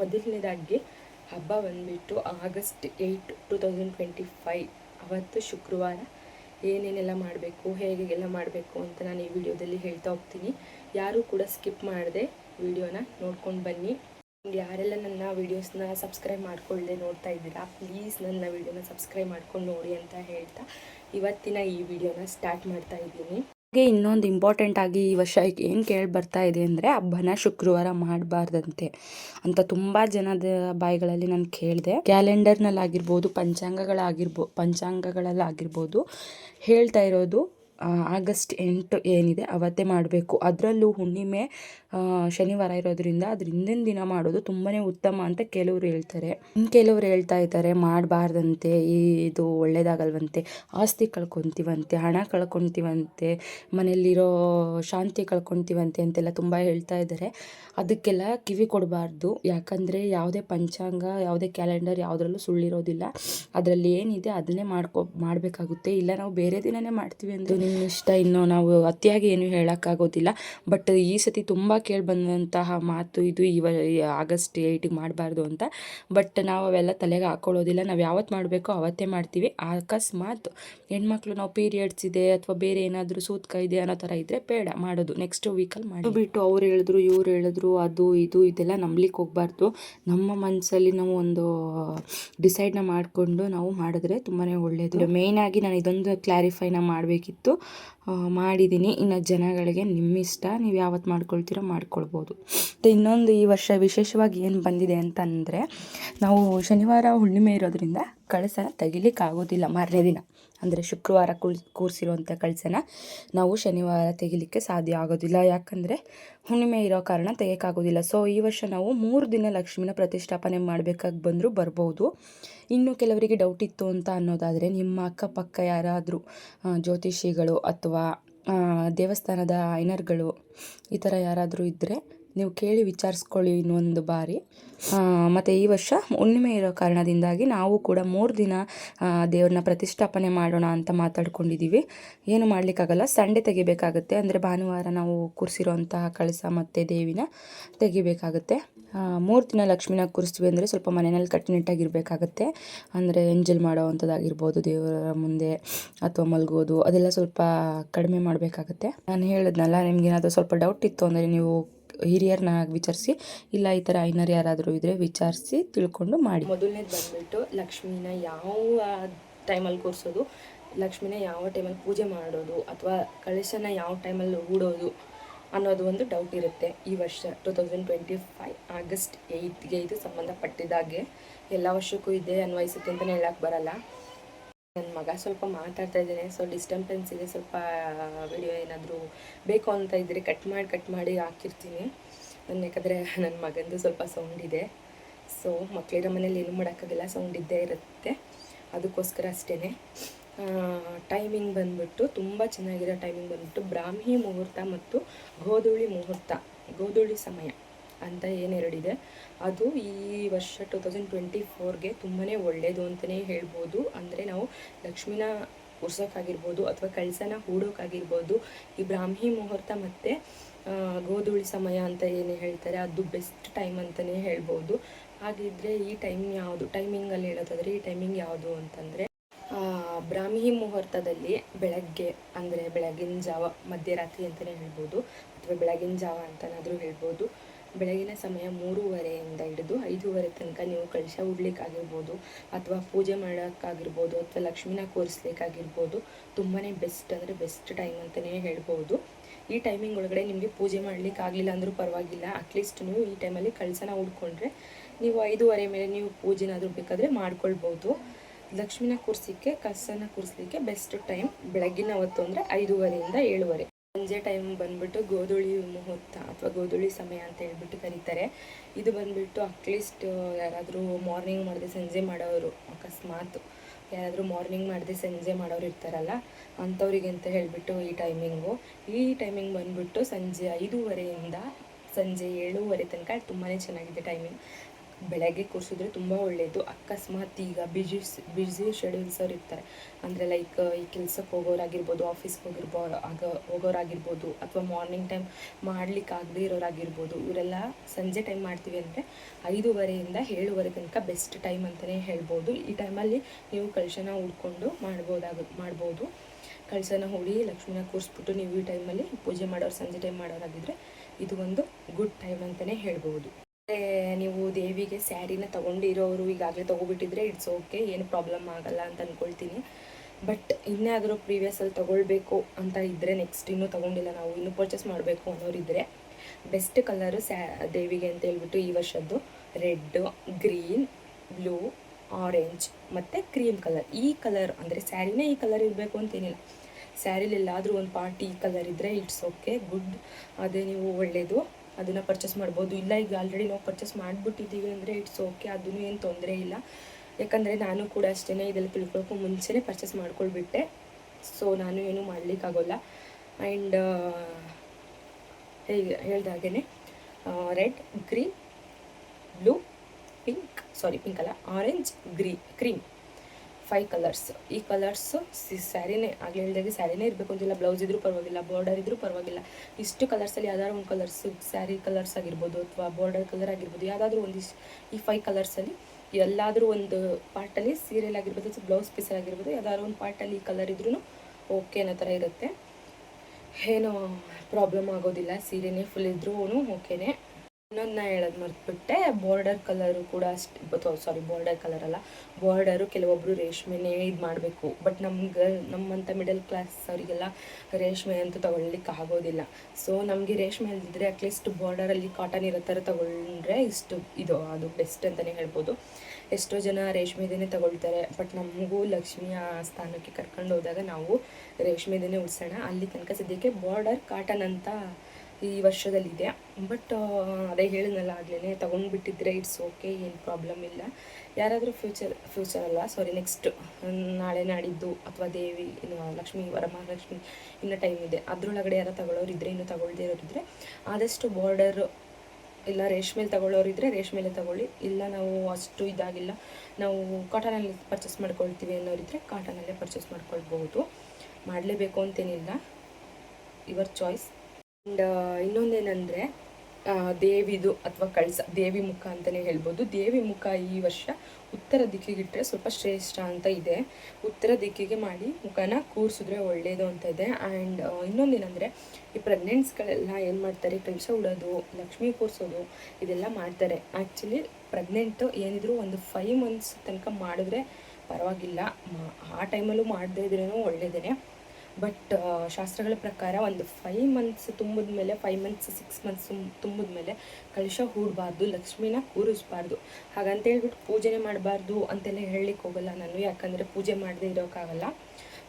ಮೊದಲನೇದಾಗಿ ಹಬ್ಬ ಬಂದುಬಿಟ್ಟು August eight two thousand twenty five ಅವತ್ತು ಶುಕ್ರವಾರ ಏನೇನೆಲ್ಲ ಮಾಡಬೇಕು, ಹೇಗೆಲ್ಲ ಮಾಡಬೇಕು ಅಂತ ನಾನು ಈ ವಿಡಿಯೋದಲ್ಲಿ ಹೇಳ್ತಾ ಹೋಗ್ತೀನಿ. ಯಾರೂ ಕೂಡ ಸ್ಕಿಪ್ ಮಾಡದೆ ವಿಡಿಯೋನ ನೋಡ್ಕೊಂಡು ಬನ್ನಿ. ಯಾರೆಲ್ಲ ನನ್ನ ವೀಡಿಯೋಸ್ನ ಸಬ್ಸ್ಕ್ರೈಬ್ ಮಾಡ್ಕೊಳ್ಳದೆ ನೋಡ್ತಾ ಇದ್ದೀರಾ ಪ್ಲೀಸ್ ನನ್ನ ವಿಡಿಯೋನ ಸಬ್ಸ್ಕ್ರೈಬ್ ಮಾಡ್ಕೊಂಡು ನೋಡಿ ಅಂತ ಹೇಳ್ತಾ ಇವತ್ತಿನ ಈ ವಿಡಿಯೋನ ಸ್ಟಾರ್ಟ್ ಮಾಡ್ತಾ ಇದ್ದೀನಿ.
ಹಾಗೆ ಇನ್ನೊಂದು ಇಂಪಾರ್ಟೆಂಟ್ ಆಗಿ ಈ ವರ್ಷ ಏನು ಕೇಳಿ ಬರ್ತಾ ಇದೆ ಅಂದರೆ ಹಬ್ಬನ ಶುಕ್ರವಾರ ಮಾಡಬಾರ್ದಂತೆ ಅಂತ ತುಂಬ ಜನದ ಬಾಯಿಗಳಲ್ಲಿ ನಾನು ಕೇಳಿದೆ. ಕ್ಯಾಲೆಂಡರ್ನಲ್ಲಾಗಿರ್ಬೋದು ಪಂಚಾಂಗಗಳಾಗಿರ್ಬೋ, ಪಂಚಾಂಗಗಳಲ್ಲಾಗಿರ್ಬೋದು ಹೇಳ್ತಾ ಇರೋದು ಆಗಸ್ಟ್ ಎಂಟು ಏನಿದೆ ಅವತ್ತೇ ಮಾಡಬೇಕು. ಅದರಲ್ಲೂ ಹುಣ್ಣಿಮೆ ಶನಿವಾರ ಇರೋದ್ರಿಂದ ಅದ್ರ ಹಿಂದಿನ ದಿನ ಮಾಡೋದು ತುಂಬಾ ಉತ್ತಮ ಅಂತ ಕೆಲವರು ಹೇಳ್ತಾರೆ. ಇನ್ನು ಕೆಲವರು ಹೇಳ್ತಾ ಇದ್ದಾರೆ, ಮಾಡಬಾರ್ದಂತೆ ಇದು ಒಳ್ಳೇದಾಗಲ್ವಂತೆ, ಆಸ್ತಿ ಕಳ್ಕೊತೀವಂತೆ, ಹಣ ಕಳ್ಕೊತೀವಂತೆ, ಮನೆಯಲ್ಲಿರೋ ಶಾಂತಿ ಕಳ್ಕೊತೀವಂತೆ ಅಂತೆಲ್ಲ ತುಂಬ ಹೇಳ್ತಾ ಇದ್ದಾರೆ. ಅದಕ್ಕೆಲ್ಲ ಕಿವಿ ಕೊಡಬಾರ್ದು. ಯಾಕಂದರೆ ಯಾವುದೇ ಪಂಚಾಂಗ, ಯಾವುದೇ ಕ್ಯಾಲೆಂಡರ್ ಯಾವುದರಲ್ಲೂ ಸುಳ್ಳಿರೋದಿಲ್ಲ. ಅದರಲ್ಲಿ ಏನಿದೆ ಅದನ್ನೇ ಮಾಡ್ಕೊ, ಮಾಡಬೇಕಾಗುತ್ತೆ. ಇಲ್ಲ ನಾವು ಬೇರೆ ದಿನನೇ ಮಾಡ್ತೀವಿ ಅಂದರೆ ನಿಮ್ಮ ಇಷ್ಟ ಇನ್ನು ನಾವು ಅತಿಯಾಗಿ ಏನು ಹೇಳೋಕ್ಕಾಗೋದಿಲ್ಲ. ಬಟ್ ಈ ಸತಿ ತುಂಬ ಕೇಳಿ ಬಂದಂತಹ ಮಾತು ಇದು ಇವ ಆಗಸ್ಟ್ ಏಯ್ಟಿಗೆ ಮಾಡಬಾರ್ದು ಅಂತ. ಬಟ್ ನಾವು ಅವೆಲ್ಲ ತಲೆಗೆ ಹಾಕೊಳ್ಳೋದಿಲ್ಲ. ನಾವು ಯಾವತ್ತು ಮಾಡಬೇಕೋ ಅವತ್ತೇ ಮಾಡ್ತೀವಿ. ಅಕಸ್ಮಾತ್ ಹೆಣ್ಮಕ್ಳು ನಾವು ಪೀರಿಯಡ್ಸ್ ಇದೆ ಅಥವಾ ಬೇರೆ ಏನಾದರೂ ಸೂತ್ಕ ಇದೆ ಅನ್ನೋ ಥರ ಇದ್ದರೆ ಬೇಡ ಮಾಡೋದು. ನೆಕ್ಸ್ಟ್ ವೀಕಲ್ಲಿ ಮಾಡಿ. ಬಿಟ್ಟು ಅವ್ರು ಹೇಳಿದ್ರು ಇವ್ರು ಹೇಳಿದ್ರು ಅದು ಇದು ಇದೆಲ್ಲ ನಂಬ್ಲಿಕ್ಕೆ ಹೋಗ್ಬಾರ್ದು. ನಮ್ಮ ಮನಸ್ಸಲ್ಲಿ ನಾವು ಒಂದು ಡಿಸೈಡ್ನ ಮಾಡಿಕೊಂಡು ನಾವು ಮಾಡಿದ್ರೆ ತುಂಬಾ ಒಳ್ಳೆಯದು ಮೇಯ್ನಾಗಿ ನಾನು ಇದೊಂದು ಕ್ಲಾರಿಫೈನ ಮಾಡಬೇಕಿತ್ತು. ಮಾಡಿದ್ದೀನಿ ಇನ್ನು ಜನಗಳಿಗೆ ನಿಮ್ಮ ಇಷ್ಟ ನೀವು ಯಾವತ್ತು ಮಾಡ್ಕೊಳ್ತೀರೋ ಮಾಡ್ಕೊಳ್ಬೋದು. ಮತ್ತು ಇನ್ನೊಂದು ಈ ವರ್ಷ ವಿಶೇಷವಾಗಿ ಏನು ಬಂದಿದೆ ಅಂತಂದರೆ, ನಾವು ಶನಿವಾರ ಹುಣ್ಣಿಮೆ ಇರೋದರಿಂದ ಕಳಸ ತೆಗಿಲಿಕ್ಕಾಗೋದಿಲ್ಲ, ಮಾರನೇ ದಿನ. ಅಂದರೆ ಶುಕ್ರವಾರ ಕುಳ್ ಕೂರಿಸಿರುವಂಥ ಕಳಸನ ನಾವು ಶನಿವಾರ ತೆಗಿಲಿಕ್ಕೆ ಸಾಧ್ಯ ಆಗೋದಿಲ್ಲ. ಯಾಕಂದರೆ ಹುಣ್ಣಿಮೆ ಇರೋ ಕಾರಣ ತೆಗಿಯೋಕ್ಕಾಗೋದಿಲ್ಲ. ಸೊ ಈ ವರ್ಷ ನಾವು ಮೂರು ದಿನ ಲಕ್ಷ್ಮಿನ ಪ್ರತಿಷ್ಠಾಪನೆ ಮಾಡಬೇಕಾಗಿ ಬಂದರೂ ಬರ್ಬೋದು. ಇನ್ನು ಕೆಲವರಿಗೆ ಡೌಟ್ ಇತ್ತು ಅಂತ ಅನ್ನೋದಾದರೆ, ನಿಮ್ಮ ಅಕ್ಕಪಕ್ಕ ಯಾರಾದರೂ ಜ್ಯೋತಿಷಿಗಳು ಅಥವಾ ದೇವಸ್ಥಾನದ ಐನರ್ಗಳು ಈ ಥರ ಯಾರಾದರೂ ಇದ್ದರೆ ನೀವು ಕೇಳಿ ವಿಚಾರಿಸ್ಕೊಳ್ಳಿ ಇನ್ನೊಂದು ಬಾರಿ. ಮತ್ತು ಈ ವರ್ಷ ಹುಣ್ಣಿಮೆ ಇರೋ ಕಾರಣದಿಂದಾಗಿ ನಾವು ಕೂಡ ಮೂರು ದಿನ ದೇವ್ರನ್ನ ಪ್ರತಿಷ್ಠಾಪನೆ ಮಾಡೋಣ ಅಂತ ಮಾತಾಡ್ಕೊಂಡಿದ್ದೀವಿ ಏನು ಮಾಡಲಿಕ್ಕಾಗಲ್ಲ, ಸಂಡೆ ತೆಗಿಬೇಕಾಗುತ್ತೆ. ಅಂದರೆ ಭಾನುವಾರ ನಾವು ಕೂರಿಸಿರೋಂತಹ ಕಳಸ ಮತ್ತು ದೇವಿನ ತೆಗಿಬೇಕಾಗುತ್ತೆ. ಮೂರು ದಿನ ಲಕ್ಷ್ಮಿನ ಕೂರಿಸ್ತೀವಿ ಅಂದರೆ ಸ್ವಲ್ಪ ಮನೆಯಲ್ಲಿ ಕಟ್ಟುನಿಟ್ಟಾಗಿರಬೇಕಾಗತ್ತೆ. ಅಂದರೆ ಎಂಜಲ್ ಮಾಡೋ ಅಂಥದ್ದಾಗಿರ್ಬೋದು, ದೇವರ ಮುಂದೆ ಅಥವಾ ಮಲಗೋದು, ಅದೆಲ್ಲ ಸ್ವಲ್ಪ ಕಡಿಮೆ ಮಾಡಬೇಕಾಗತ್ತೆ. ನಾನು ಹೇಳಿದ್ನಲ್ಲ ನಿಮಗೇನಾದರೂ ಸ್ವಲ್ಪ ಡೌಟ್ ಇತ್ತು ಅಂದರೆ ನೀವು ಹಿರಿಯರನ್ನ ವಿಚಾರಿಸಿ, ಇಲ್ಲ ಈ ಥರ ಐನರ್ ಯಾರಾದರೂ ಇದ್ದರೆ ವಿಚಾರಿಸಿ ತಿಳ್ಕೊಂಡು ಮಾಡಿ.
ಮೊದಲನೇದು ಬಂದುಬಿಟ್ಟು ಲಕ್ಷ್ಮಿನ ಯಾವ ಟೈಮಲ್ಲಿ ಕೂರಿಸೋದು, ಲಕ್ಷ್ಮಿನ ಯಾವ ಟೈಮಲ್ಲಿ ಪೂಜೆ ಮಾಡೋದು, ಅಥವಾ ಕಳಶನ ಯಾವ ಟೈಮಲ್ಲಿ ಹೂಡೋದು ಅನ್ನೋದು ಒಂದು ಡೌಟ್ ಇರುತ್ತೆ ಈ ವರ್ಷ two thousand twenty five August ಏಯ್ತ್ಗೆ ಇದು ಸಂಬಂಧಪಟ್ಟಿದ್ದಾಗೆ. ಎಲ್ಲ ವರ್ಷಕ್ಕೂ ಇದೆ ಅನ್ವಯಿಸುತ್ತೆ ಅಂತಲೇ ಹೇಳಕ್ಕೆ ಬರಲ್ಲ. ನನ್ನ ಮಗ ಸ್ವಲ್ಪ ಮಾತಾಡ್ತಾ ಇದ್ದೇನೆ ಸೊ ಡಿಸ್ಟರ್ಬೆನ್ಸ್ ಇದೆ, ಸ್ವಲ್ಪ ವಿಡಿಯೋ ಏನಾದರೂ ಬೇಕು ಅಂತ ಇದ್ದರೆ ಕಟ್ ಮಾಡಿ ಕಟ್ ಮಾಡಿ ಹಾಕಿರ್ತೀನಿ. ನನ್ನ ಯಾಕಂದರೆ ನನ್ನ ಮಗಂದು ಸ್ವಲ್ಪ ಸೌಂಡ್ ಇದೆ. ಸೊ ಮಕ್ಕಳಿರೋ ಮನೇಲಿ ಏನು ಮಾಡೋಕ್ಕಾಗಲ್ಲ ಸೌಂಡ್ ಇದ್ದೇ ಇರುತ್ತೆ. ಅದಕ್ಕೋಸ್ಕರ ಅಷ್ಟೇ ಟೈಮಿಂಗ್ ಬಂದ್ಬಿಟ್ಟು ತುಂಬ ಚೆನ್ನಾಗಿರೋ ಟೈಮಿಂಗ್ ಬಂದ್ಬಿಟ್ಟು ಬ್ರಾಹ್ಮಿ ಮುಹೂರ್ತ ಮತ್ತು ಗೋಧೂಳಿ ಮುಹೂರ್ತ, ಗೋಧೂಳಿ ಸಮಯ ಅಂತ ಏನೆರಡಿದೆ. ಅದು ಈ ವರ್ಷ ಟು ತೌಸಂಡ್ ಟ್ವೆಂಟಿ ಫೋರ್ಗೆ ತುಂಬಾ ಒಳ್ಳೆಯದು ಅಂತಲೇ ಹೇಳ್ಬೋದು. ಅಂದರೆ ನಾವು ಲಕ್ಷ್ಮಿನ ಉರ್ಸೋಕ್ಕಾಗಿರ್ಬೋದು ಅಥವಾ ಕಳಸನ ಹೂಡೋಕ್ಕಾಗಿರ್ಬೋದು ಈ ಬ್ರಾಹ್ಮಿ ಮುಹೂರ್ತ ಮತ್ತು ಗೋಧೂಳಿ ಸಮಯ ಅಂತ ಏನು ಹೇಳ್ತಾರೆ, ಅದು ಬೆಸ್ಟ್ ಟೈಮ್ ಅಂತಲೇ ಹೇಳ್ಬೋದು. ಹಾಗಿದ್ರೆ ಈ ಟೈಮ್ ಯಾವುದು? ಟೈಮಿಂಗಲ್ಲಿ ಹೇಳೋದಾದರೆ ಈ ಟೈಮಿಂಗ್ ಯಾವುದು ಅಂತಂದರೆ ಬ್ರಾಹ್ಮಿ ಮುಹೂರ್ತದಲ್ಲಿ ಬೆಳಗ್ಗೆ, ಅಂದರೆ ಬೆಳಗಿನ ಜಾವ, ಮಧ್ಯರಾತ್ರಿ ಅಂತಲೇ ಹೇಳ್ಬೋದು, ಅಥವಾ ಬೆಳಗಿನ ಜಾವ ಅಂತನಾದರೂ ಹೇಳ್ಬೋದು. ಬೆಳಗಿನ ಸಮಯ ಮೂರುವರೆಯಿಂದ ಹಿಡಿದು ಐದೂವರೆ ತನಕ ನೀವು ಕಳಶ ಉಡ್ಲಿಕ್ಕಾಗಿರ್ಬೋದು, ಅಥವಾ ಪೂಜೆ ಮಾಡೋಕ್ಕಾಗಿರ್ಬೋದು, ಅಥವಾ ಲಕ್ಷ್ಮಿನ ಕೂರಿಸ್ಲಿಕ್ಕಾಗಿರ್ಬೋದು ತುಂಬಾ ಬೆಸ್ಟ್ ಅಂದರೆ ಬೆಸ್ಟ್ ಟೈಮ್ ಅಂತಲೇ ಹೇಳ್ಬೋದು. ಈ ಟೈಮಿಂಗ್ ಒಳಗಡೆ ನಿಮಗೆ ಪೂಜೆ ಮಾಡ್ಲಿಕ್ಕೆ ಆಗಲಿಲ್ಲ ಅಂದರೂ ಪರವಾಗಿಲ್ಲ ಅಟ್ಲೀಸ್ಟ್ ನೀವು ಈ ಟೈಮಲ್ಲಿ ಕಳಸನ ಉಡ್ಕೊಂಡ್ರೆ ನೀವು ಐದೂವರೆ ಮೇಲೆ ನೀವು ಪೂಜೆನಾದರೂ ಬೇಕಾದರೆ ಮಾಡ್ಕೊಳ್ಬೋದು. ಲಕ್ಷ್ಮಿನ ಕೂರಿಸಿಕ್ಕೆ ಕಸನ ಕೂರಿಸ್ಲಿಕ್ಕೆ ಬೆಸ್ಟ್ ಟೈಮ್ ಬೆಳಗ್ಗಿನ ಹೊತ್ತು ಅಂದರೆ ಐದೂವರೆಯಿಂದ ಏಳುವರೆ. ಸಂಜೆ ಟೈಮ್ ಬಂದ್ಬಿಟ್ಟು ಗೋಧುಳಿ ಮುಹೂರ್ತ ಅಥವಾ ಗೋಧುಳಿ ಸಮಯ ಅಂತ ಹೇಳ್ಬಿಟ್ಟು ಕರೀತಾರೆ. ಇದು ಬಂದ್ಬಿಟ್ಟು ಅಟ್ಲೀಸ್ಟ್ ಯಾರಾದರೂ ಮಾರ್ನಿಂಗ್ ಮಾಡಿದೆ ಸಂಜೆ ಮಾಡೋರು, ಅಕಸ್ಮಾತ್ ಯಾರಾದರೂ ಮಾರ್ನಿಂಗ್ ಮಾಡಿದೆ ಸಂಜೆ ಮಾಡೋರು ಇರ್ತಾರಲ್ಲ, ಅಂಥವ್ರಿಗೆ ಅಂತ ಹೇಳಿಬಿಟ್ಟು ಈ ಟೈಮಿಂಗು ಈ ಟೈಮಿಂಗ್ ಬಂದ್ಬಿಟ್ಟು ಸಂಜೆ ಐದೂವರೆಯಿಂದ ಸಂಜೆ ಏಳೂವರೆ ತನಕ ತುಂಬಾ ಚೆನ್ನಾಗಿದೆ ಟೈಮಿಂಗ್ ಬೆಳಗ್ಗೆ ಕೂರಿಸಿದ್ರೆ ತುಂಬ ಒಳ್ಳೆಯದು ಅಕಸ್ಮಾತ್ ಈಗ ಬಿಜಿ ಶೆಡ್ಯೂಲ್ಸ್ ಅವ್ರು ಇರ್ತಾರೆ. ಅಂದರೆ ಲೈಕ್ ಈ ಕೆಲ್ಸಕ್ಕೆ ಹೋಗೋರಾಗಿರ್ಬೋದು ಆಫೀಸ್ಗೆ ಹೋಗಿರ್ಬೋ, ಆಗ ಹೋಗೋರಾಗಿರ್ಬೋದು, ಅಥವಾ ಮಾರ್ನಿಂಗ್ ಟೈಮ್ ಮಾಡ್ಲಿಕ್ಕೆ ಆಗದೇ ಇರೋರಾಗಿರ್ಬೋದು, ಇವರೆಲ್ಲ ಸಂಜೆ ಟೈಮ್ ಮಾಡ್ತೀವಿ ಅಂದರೆ ಐದೂವರೆಯಿಂದ ಏಳುವರೆ ತನಕ ಬೆಸ್ಟ್ ಟೈಮ್ ಅಂತಲೇ ಹೇಳ್ಬೋದು. ಈ ಟೈಮಲ್ಲಿ ನೀವು ಕಳಶನ ಉಡ್ಕೊಂಡು ಮಾಡ್ಬೋದಾಗ, ಮಾಡ್ಬೋದು. ಕಳಶನ ಹೂಡಿ ಲಕ್ಷ್ಮೀನ ಕೂರಿಸ್ಬಿಟ್ಟು ನೀವು ಈ ಟೈಮಲ್ಲಿ ಪೂಜೆ ಮಾಡೋರು, ಸಂಜೆ ಟೈಮ್ ಮಾಡೋರಾಗಿದ್ದರೆ ಇದು ಒಂದು ಗುಡ್ ಟೈಮ್ ಅಂತಲೇ ಹೇಳ್ಬೋದು. ನೀವು ದೇವಿಗೆ ಸ್ಯಾರಿನ ತೊಗೊಂಡಿರೋರು ಈಗಾಗಲೇ ತೊಗೊಬಿಟ್ಟಿದ್ರೆ ಇಟ್ಸ್ ಓಕೆ ಏನು ಪ್ರಾಬ್ಲಮ್ ಆಗಲ್ಲ ಅಂತ ಅಂದ್ಕೊಳ್ತೀನಿ ಬಟ್ ಇನ್ನಾದರೂ ಪ್ರೀವಿಯಸಲ್ಲಿ ತಗೊಳ್ಬೇಕು ಅಂತ ಇದ್ದರೆ ನೆಕ್ಸ್ಟ್ ಇನ್ನೂ ತಗೊಂಡಿಲ್ಲ ನಾವು, ಇನ್ನೂ ಪರ್ಚೇಸ್ ಮಾಡಬೇಕು ಅನ್ನೋರಿದ್ದರೆ ಬೆಸ್ಟ್ ಕಲರು ಸ್ಯಾ, ದೇವಿಗೆ ಅಂತ ಹೇಳ್ಬಿಟ್ಟು ಈ ವರ್ಷದ್ದು ರೆಡ್ ಗ್ರೀನ್ ಬ್ಲೂ ಆರೆಂಜ್ ಮತ್ತು ಕ್ರೀಮ್ ಕಲರ್ ಈ ಕಲರ್ ಅಂದರೆ ಸ್ಯಾರಿನೇ ಈ ಕಲರ್ ಇರಬೇಕು ಅಂತೇನಿಲ್ಲ. ಸ್ಯಾರಿಲಿ ಎಲ್ಲಾದರೂ ಒಂದು ಪಾರ್ಟಿ ಕಲರ್ ಇದ್ದರೆ ಇಟ್ಸ್ ಓಕೆ ಗುಡ್ ಅದೇ ನೀವು ಒಳ್ಳೆಯದು ಅದನ್ನು ಪರ್ಚೇಸ್ ಮಾಡ್ಬೋದು. ಇಲ್ಲ, ಈಗ ಆಲ್ರೆಡಿ ನಾವು ಪರ್ಚೇಸ್ ಮಾಡಿಬಿಟ್ಟಿದ್ದೀವಿ ಅಂದರೆ ಇಟ್ಸ್ ಓಕೆ ಅದೂ ಏನು ತೊಂದರೆ ಇಲ್ಲ. ಯಾಕಂದರೆ ನಾನು ಕೂಡ ಅಷ್ಟೇ ಇದೆಲ್ಲ ತಿಳ್ಕೊಳಕ್ಕೂ ಮುಂಚೆನೇ ಪರ್ಚೇಸ್ ಮಾಡ್ಕೊಳ್ಬಿಟ್ಟೆ. ಸೊ ನಾನು ಏನೂ ಮಾಡಲಿಕ್ಕಾಗೋಲ್ಲ. ಆ್ಯಂಡ್ ಹೇಗೆ ಹೇಳ್ದಾಗೇ red green blue pink sorry pink ಅಲ್ಲ orange green cream five colours ಈ ಕಲರ್ಸು ಸ್ಯಾರಿನೇ ಆಗಲೇ ಹೇಳಿದಾಗೆ ಸ್ಯಾರಿನೇ ಇರಬೇಕು. ಅಂತಿಲ್ಲ ಬ್ಲೌಸ್ ಇದ್ರೂ ಪರವಾಗಿಲ್ಲ ಬಾರ್ಡರ್ ಇದ್ರೂ ಪರವಾಗಿಲ್ಲ. ಇಷ್ಟು ಕಲರ್ಸಲ್ಲಿ ಯಾವ್ದಾದ್ರು ಒಂದು ಕಲರ್ಸು ಸ್ಯಾರಿ ಕಲರ್ಸ್ ಆಗಿರ್ಬೋದು ಅಥವಾ ಬಾರ್ಡರ್ ಕಲರ್ ಆಗಿರ್ಬೋದು, ಯಾವುದಾದ್ರೂ ಒಂದಿಷ್ಟು ಈ ಫೈವ್ ಕಲರ್ಸಲ್ಲಿ ಎಲ್ಲಾದರೂ ಒಂದು ಪಾರ್ಟಲ್ಲಿ ಸೀರಿಯಲ್ ಆಗಿರ್ಬೋದು ಅಥವಾ ಬ್ಲೌಸ್ ಪೀಸ್ ಆಗಿರ್ಬೋದು, ಯಾವ್ದಾದ್ರು ಒಂದು ಪಾರ್ಟಲ್ಲಿ ಈ ಕಲರ್ ಇದ್ರೂ ಓಕೆ ಅನ್ನೋ ಥರ ಇರುತ್ತೆ. ಏನೂ ಪ್ರಾಬ್ಲಮ್ ಆಗೋದಿಲ್ಲ. ಸೀರೆನೇ ಫುಲ್ ಇದ್ರೂ ಓಕೆನೇ ಇನ್ನೊಂದು ನಾನು ಹೇಳೋದು ಮರ್ತ್ಬಿಟ್ಟೆ ಬಾರ್ಡರ್ ಕಲರು ಕೂಡ ಅಷ್ಟು ಸಾರಿ ಬಾರ್ಡರ್ ಕಲರ್ ಅಲ್ಲ. ಬಾರ್ಡರು ಕೆಲವೊಬ್ಬರು ರೇಷ್ಮೆನೇ ಇದು ಮಾಡಬೇಕು. ಬಟ್ ನಮ್ಗೆ ನಮ್ಮಂಥ ಮಿಡಲ್ ಕ್ಲಾಸ್ ಅವರಿಗೆಲ್ಲ ರೇಷ್ಮೆ ಅಂತೂ ತಗೊಳ್ಲಿಕ್ಕೆ ಆಗೋದಿಲ್ಲ. ಸೊ ನಮಗೆ ರೇಷ್ಮೆ ಅಲ್ದಿದ್ರೆ ಅಟ್ಲೀಸ್ಟ್ ಬಾರ್ಡರಲ್ಲಿ ಕಾಟನ್ ಇರೋ ಥರ ತಗೊಂಡ್ರೆ ಇಷ್ಟು ಇದು, ಅದು ಬೆಸ್ಟ್ ಅಂತಲೇ ಹೇಳ್ಬೋದು. ಎಷ್ಟೋ ಜನ ರೇಷ್ಮೆದೇನೆ ತಗೊಳ್ತಾರೆ. ಬಟ್ ನಮಗೂ ಲಕ್ಷ್ಮಿಯ ಸ್ಥಾನಕ್ಕೆ ಕರ್ಕೊಂಡು ಹೋದಾಗ ನಾವು ರೇಷ್ಮೆದೇನೆ ಉಡ್ಸೋಣ. ಅಲ್ಲಿ ತನಕ ಸದ್ಯಕ್ಕೆ ಬಾರ್ಡರ್ ಕಾಟನ್ ಅಂತ ಈ ವರ್ಷದಲ್ಲಿದೆ. ಬಟ್ ಅದೇ ಹೇಳಿದ್ನಲ್ಲ ಆಗ್ಲೇ ತೊಗೊಂಡ್ಬಿಟ್ಟಿದ್ರೆ ಇಟ್ಸ್ ಓಕೆ ಏನು ಪ್ರಾಬ್ಲಮ್ ಇಲ್ಲ. ಯಾರಾದರೂ ಫ್ಯೂಚರ್ ಫ್ಯೂಚರ್ ಅಲ್ಲ ಸಾರಿ ನೆಕ್ಸ್ಟ್ ನಾಳೆ ನಾಡಿದ್ದು ಅಥವಾ ದೇವಿ ಲಕ್ಷ್ಮಿ, ವರಮಹಾಲಕ್ಷ್ಮಿ ಇನ್ನೂ ಟೈಮ್ ಇದೆ. ಅದರೊಳಗಡೆ ಯಾರೋ ತಗೊಳ್ಳೋರು ಇದ್ದರೆ ಇನ್ನೂ ತಗೊಳ್ಳದೇ ಇರೋರಿದ್ರೆ, ಆದಷ್ಟು ಬಾರ್ಡರ್ ಇಲ್ಲ, ರೇಷ್ಮೆಲಿ ತಗೊಳ್ಳೋರಿದ್ರೆ ರೇಷ್ಮೆಲೆ ತಗೊಳ್ಳಿ. ಇಲ್ಲ, ನಾವು ಅಷ್ಟು ಇದಾಗಿಲ್ಲ. ನಾವು ಕಾಟನಲ್ಲಿ ಪರ್ಚೇಸ್ ಮಾಡ್ಕೊಳ್ತೀವಿ ಅನ್ನೋರಿದ್ರೆ ಕಾಟನಲ್ಲೇ ಪರ್ಚೇಸ್ ಮಾಡ್ಕೊಳ್ಬಹುದು. ಮಾಡಲೇಬೇಕು ಅಂತೇನಿಲ್ಲ. ಯುವರ್ ಚಾಯ್ಸ್ ಆ್ಯಂಡ್ ಇನ್ನೊಂದೇನಂದ್ರೆ ದೇವಿದು ಅಥವಾ ಕಳಸ, ದೇವಿ ಮುಖ ಅಂತಲೇ ಹೇಳ್ಬೋದು. ದೇವಿ ಮುಖ ಈ ವರ್ಷ ಉತ್ತರ ದಿಕ್ಕಿಗಿಟ್ಟರೆ ಸ್ವಲ್ಪ ಶ್ರೇಷ್ಠ ಅಂತ ಇದೆ. ಉತ್ತರ ದಿಕ್ಕಿಗೆ ಮಾಡಿ ಮುಖನ ಕೂರಿಸಿದ್ರೆ ಒಳ್ಳೆಯದು ಅಂತ ಇದೆ. ಆ್ಯಂಡ್ ಇನ್ನೊಂದೇನಂದರೆ, ಈ ಪ್ರೆಗ್ನೆಂಟ್ಸ್ಗಳೆಲ್ಲ ಏನು ಮಾಡ್ತಾರೆ? ಕಳಶ ಉಡೋದು ಲಕ್ಷ್ಮಿ ಕೂರಿಸೋದು, ಇದೆಲ್ಲ ಮಾಡ್ತಾರೆ. ಆ್ಯಕ್ಚುಲಿ ಪ್ರೆಗ್ನೆಂಟು ಏನಿದ್ರು ಒಂದು ಫೈವ್ ಮಂತ್ಸ್ ತನಕ ಮಾಡಿದ್ರೆ ಪರವಾಗಿಲ್ಲ. ಆ ಟೈಮಲ್ಲೂ ಮಾಡದೇ ಇದ್ರೂ ಒಳ್ಳೆಯದೇ ಬಟ್ ಶಾಸ್ತ್ರಗಳ ಪ್ರಕಾರ ಒಂದು ಫೈವ್ ಮಂತ್ಸ್ ತುಂಬಿದ ಮೇಲೆ ಫೈವ್ ಮಂತ್ಸ್ ಸಿಕ್ಸ್ ಮಂತ್ಸ್ ತುಂಬಿದ ಮೇಲೆ ಕಳಶ ಹೂಡಬಾರ್ದು, ಲಕ್ಷ್ಮಿನ ಕೂರಿಸ್ಬಾರ್ದು. ಹಾಗಂತ ಹೇಳ್ಬಿಟ್ಟು ಪೂಜೆನೆ ಮಾಡಬಾರ್ದು ಅಂತೆಲ್ಲ ಹೇಳಲಿಕ್ಕೆ ಹೋಗಲ್ಲ ನಾನು, ಯಾಕಂದರೆ ಪೂಜೆ ಮಾಡದೇ ಇರೋಕ್ಕಾಗಲ್ಲ.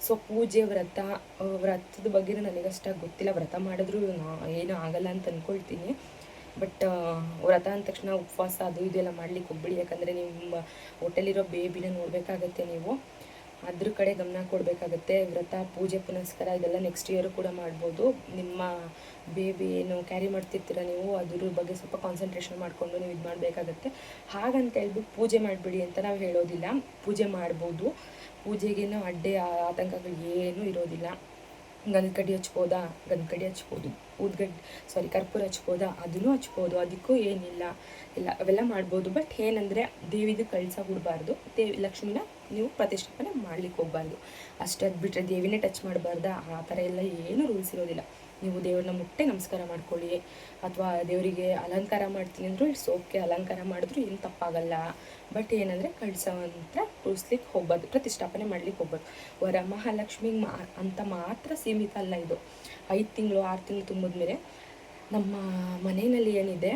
ಸೊ ಪೂಜೆ ವ್ರತ ವ್ರತದ ಬಗ್ಗೆ ನನಗಷ್ಟಾಗಿ ಗೊತ್ತಿಲ್ಲ. ವ್ರತ ಮಾಡಿದ್ರು ನಾ- ಏನೂ ಆಗಲ್ಲ ಅಂತ ಅಂದ್ಕೊಳ್ತೀನಿ ಬಟ್ ವ್ರತ ಅಂದ ತಕ್ಷಣ ಉಪವಾಸ ಅದು ಇದೆಲ್ಲ ಮಾಡ್ಲಿಕ್ಕೆ ಹೋಗ್ಬಿಡಿ. ಯಾಕಂದರೆ ನಿಮ್ಮ ಹೋಟೆಲಿರೋ ಬೇಬಿನ ನೋಡಬೇಕಾಗತ್ತೆ ನೀವು. ಅದ್ರ ಕಡೆ ಗಮನ ಕೊಡಬೇಕಾಗತ್ತೆ. ವ್ರತ, ಪೂಜೆ, ಪುನಸ್ಕಾರ ಇದೆಲ್ಲ ನೆಕ್ಸ್ಟ್ ಇಯರು ಕೂಡ ಮಾಡ್ಬೋದು. ನಿಮ್ಮ ಬೇಬಿ ಏನು ಕ್ಯಾರಿ ಮಾಡ್ತಿರ್ತೀರ ನೀವು, ಅದ್ರ ಬಗ್ಗೆ ಸ್ವಲ್ಪ ಕಾನ್ಸಂಟ್ರೇಷನ್ ಮಾಡಿಕೊಂಡು ನೀವು ಇದು ಮಾಡಬೇಕಾಗತ್ತೆ. ಹಾಗಂತ ಹೇಳ್ಬಿಟ್ಟು ಪೂಜೆ ಮಾಡಿಬಿಡಿ ಅಂತ ನಾವು ಹೇಳೋದಿಲ್ಲ. ಪೂಜೆ ಮಾಡ್ಬೋದು. ಪೂಜೆಗೇನು ಅಡ್ಡೆ ಆತಂಕಗಳು ಏನೂ ಇರೋದಿಲ್ಲ. ಗಂಧ ಕಡ್ಡಿ ಹಚ್ಬೋದಾ? ಗಂಧ ಕಡ್ಡಿ ಹಚ್ಬೋದು. ಊದ್ಗಡ್ಡೆ ಸಾರಿ ಕರ್ಪೂರ ಹಚ್ಬೋದಾ? ಅದನ್ನು ಹಚ್ಬೋದು. ಅದಕ್ಕೂ ಏನಿಲ್ಲ. ಇಲ್ಲ, ಅವೆಲ್ಲ ಮಾಡ್ಬೋದು. ಬಟ್ ಏನಂದರೆ ದೇವಿದು ಕಳಸ ಬಿಡಬಾರ್ದು ದೇವಿ, ಲಕ್ಷ್ಮಿನ ನೀವು ಪ್ರತಿಷ್ಠಾಪನೆ ಮಾಡ್ಲಿಕ್ಕೆ ಹೋಗ್ಬಾರ್ದು. ಅಷ್ಟೇ ಅದು ಬಿಟ್ಟರೆ ದೇವಿನೇ ಟಚ್ ಮಾಡಬಾರ್ದಾ. ಆ ಥರ ಎಲ್ಲ ಏನೂ ರೂಲ್ಸ್ ಇರೋದಿಲ್ಲ. ನೀವು ದೇವ್ರನ್ನ ಮುಟ್ಟೆ ನಮಸ್ಕಾರ ಮಾಡ್ಕೊಳ್ಳಿ. ಅಥವಾ ದೇವರಿಗೆ ಅಲಂಕಾರ ಮಾಡ್ತೀನಿ ಅಂದರೂ ಇಟ್ಸ್ ಓಕೆ ಅಲಂಕಾರ ಮಾಡಿದ್ರು ಏನು ತಪ್ಪಾಗಲ್ಲ. ಬಟ್ ಏನಂದರೆ ಕಳಸ ಅಂತ ಕೂರಿಸ್ಲಿಕ್ಕೆ ಹೋಗ್ಬಾರ್ದು. ಪ್ರತಿಷ್ಠಾಪನೆ ಮಾಡ್ಲಿಕ್ಕೆ ಹೋಗ್ಬಾರ್ದು. ವರಮಹಾಲಕ್ಷ್ಮಿಗೆ ಮಾ, ಅಂತ ಮಾತ್ರ ಸೀಮಿತ ಅಲ್ಲ ಇದು. ಐದು ತಿಂಗಳು, ಆರು ತಿಂಗಳು ತುಂಬಿದ್ಮೇಲೆ ನಮ್ಮ ಮನೆಯಲ್ಲಿ ಏನಿದೆ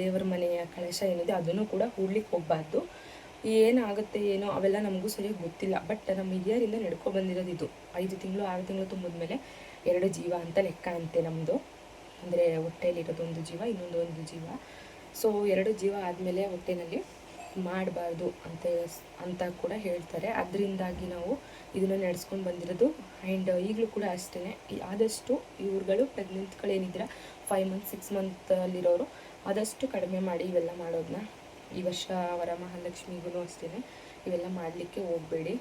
ದೇವರ ಮನೆಯ ಕಳಶ ಏನಿದೆ ಅದನ್ನು ಕೂಡ ಹೂಡ್ಲಿಕ್ಕೆ ಹೋಗಬಾರ್ದು. ಏನಾಗುತ್ತೆ, ಏನೋ ಅವೆಲ್ಲ ನಮಗೂ ಸರಿಯಾಗಿ ಗೊತ್ತಿಲ್ಲ. ಬಟ್ ನಮ್ಮ ಹಿರಿಯರಿಂದ ನಡ್ಕೊ ಬಂದಿರೋದು ಇದು ಐದು ತಿಂಗಳು, ಆರು ತಿಂಗಳು ತುಂಬಿದ್ಮೇಲೆ ಎರಡು ಜೀವ ಅಂತ ಲೆಕ್ಕ ಅಂತೆ ನಮ್ಮದು ಅಂದರೆ ಹೊಟ್ಟೆಯಲ್ಲಿರೋದು ಒಂದು ಜೀವ, ಇನ್ನೊಂದು ಒಂದು ಜೀವ. ಸೊ ಎರಡು ಜೀವ ಆದಮೇಲೆ ಹೊಟ್ಟೆನಲ್ಲಿ ಮಾಡಬಾರ್ದು ಅಂತ ಅಂತ ಕೂಡ ಹೇಳ್ತಾರೆ. ಅದರಿಂದಾಗಿ ನಾವು ಇದನ್ನು ನಡೆಸ್ಕೊಂಡು ಬಂದಿರೋದು. ಆ್ಯಂಡ್ ಈಗಲೂ ಕೂಡ ಅಷ್ಟೇ ಆದಷ್ಟು ಇವ್ರುಗಳು ಪ್ರೆಗ್ನೆಂಟ್ಗಳೇನಿದ್ದೀರ ಫೈವ್ ಮಂತ್ ಸಿಕ್ಸ್ ಮಂತಲ್ಲಿರೋರು ಆದಷ್ಟು ಕಡಿಮೆ ಮಾಡಿ ಇವೆಲ್ಲ ಮಾಡೋದನ್ನ ಈ ವರ್ಷ ವರಮಹಾಲಕ್ಷ್ಮಿಗೂ ಅಷ್ಟೇ ಇವೆಲ್ಲ ಮಾಡಲಿಕ್ಕೆ ಹೋಗಬೇಡಿ.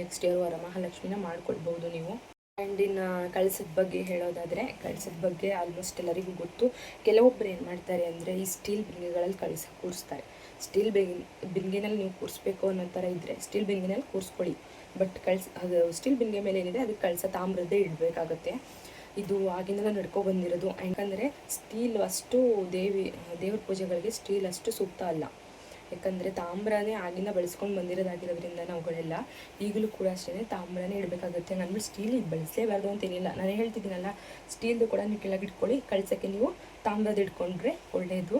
ನೆಕ್ಸ್ಟ್ ಇಯರ್ ವರಮಹಾಲಕ್ಷ್ಮಿನ ಮಾಡ್ಕೊಳ್ಬೋದು ನೀವು. ಆ್ಯಂಡ್ ಇನ್ನು ಕಳ್ಸದ ಬಗ್ಗೆ ಹೇಳೋದಾದರೆ, ಕಳ್ಸದ ಬಗ್ಗೆ ಆಲ್ಮೋಸ್ಟ್ ಎಲ್ಲರಿಗೂ ಗೊತ್ತು. ಕೆಲವೊಬ್ಬರು ಏನು ಮಾಡ್ತಾರೆ ಅಂದರೆ, ಈ ಸ್ಟೀಲ್ ಬಿಂದಿಗೆಗಳಲ್ಲಿ ಕಳಿಸ, ಕೂರಿಸ್ತಾರೆ. ಸ್ಟೀಲ್ ಬಿಂಗ್ ಬಿಂದಿಗೆನಲ್ಲಿ ನೀವು ಕೂರಿಸ್ಬೇಕು ಅನ್ನೋ ಥರ ಇದ್ದರೆ ಸ್ಟೀಲ್ ಬಿಂದಿಗೆನಲ್ಲಿ ಕೂರಿಸ್ಕೊಳ್ಳಿ. ಬಟ್ ಕಳ್ಸ, ಅದು ಸ್ಟೀಲ್ ಬಿಂದಿಗೆ ಮೇಲೆ ಏನಿದೆ, ಅದಕ್ಕೆ ಕಳಸ ತಾಮ್ರದ್ದೇ ಇಡಬೇಕಾಗತ್ತೆ. ಇದು ಆಗಿಂದಲೂ ನಡ್ಕೊ ಬಂದಿರೋದು. ಯಾಕಂದರೆ ಸ್ಟೀಲ್ ಅಷ್ಟು ದೇವಿ, ದೇವ್ರ ಪೂಜೆಗಳಿಗೆ ಸ್ಟೀಲ್ ಅಷ್ಟು ಸೂಕ್ತ ಅಲ್ಲ. ಯಾಕಂದರೆ ತಾಮ್ರನೇ ಆಗಿಂದ ಬಳಸ್ಕೊಂಡು ಬಂದಿರೋದಾಗಿರೋದ್ರಿಂದ ನಾವುಗಳೆಲ್ಲ ಈಗಲೂ ಕೂಡ ಅಷ್ಟೇ ತಾಮ್ರನೇ ಇಡಬೇಕಾಗುತ್ತೆ. ನಾನು ಸ್ಟೀಲ್ ಇದು ಬಳಸಲೇಬಾರ್ದು ಅಂತೇನಿಲ್ಲ ನಾನು ಹೇಳ್ತಿದ್ದೀನಲ್ಲ ಸ್ಟೀಲ್ದು ಕೂಡ ನೀವು ಕೆಳಗೆ ಇಟ್ಕೊಳ್ಳಿ, ಕಳ್ಸೋಕ್ಕೆ ನೀವು ತಾಮ್ರದ ಇಟ್ಕೊಂಡ್ರೆ ಒಳ್ಳೆಯದು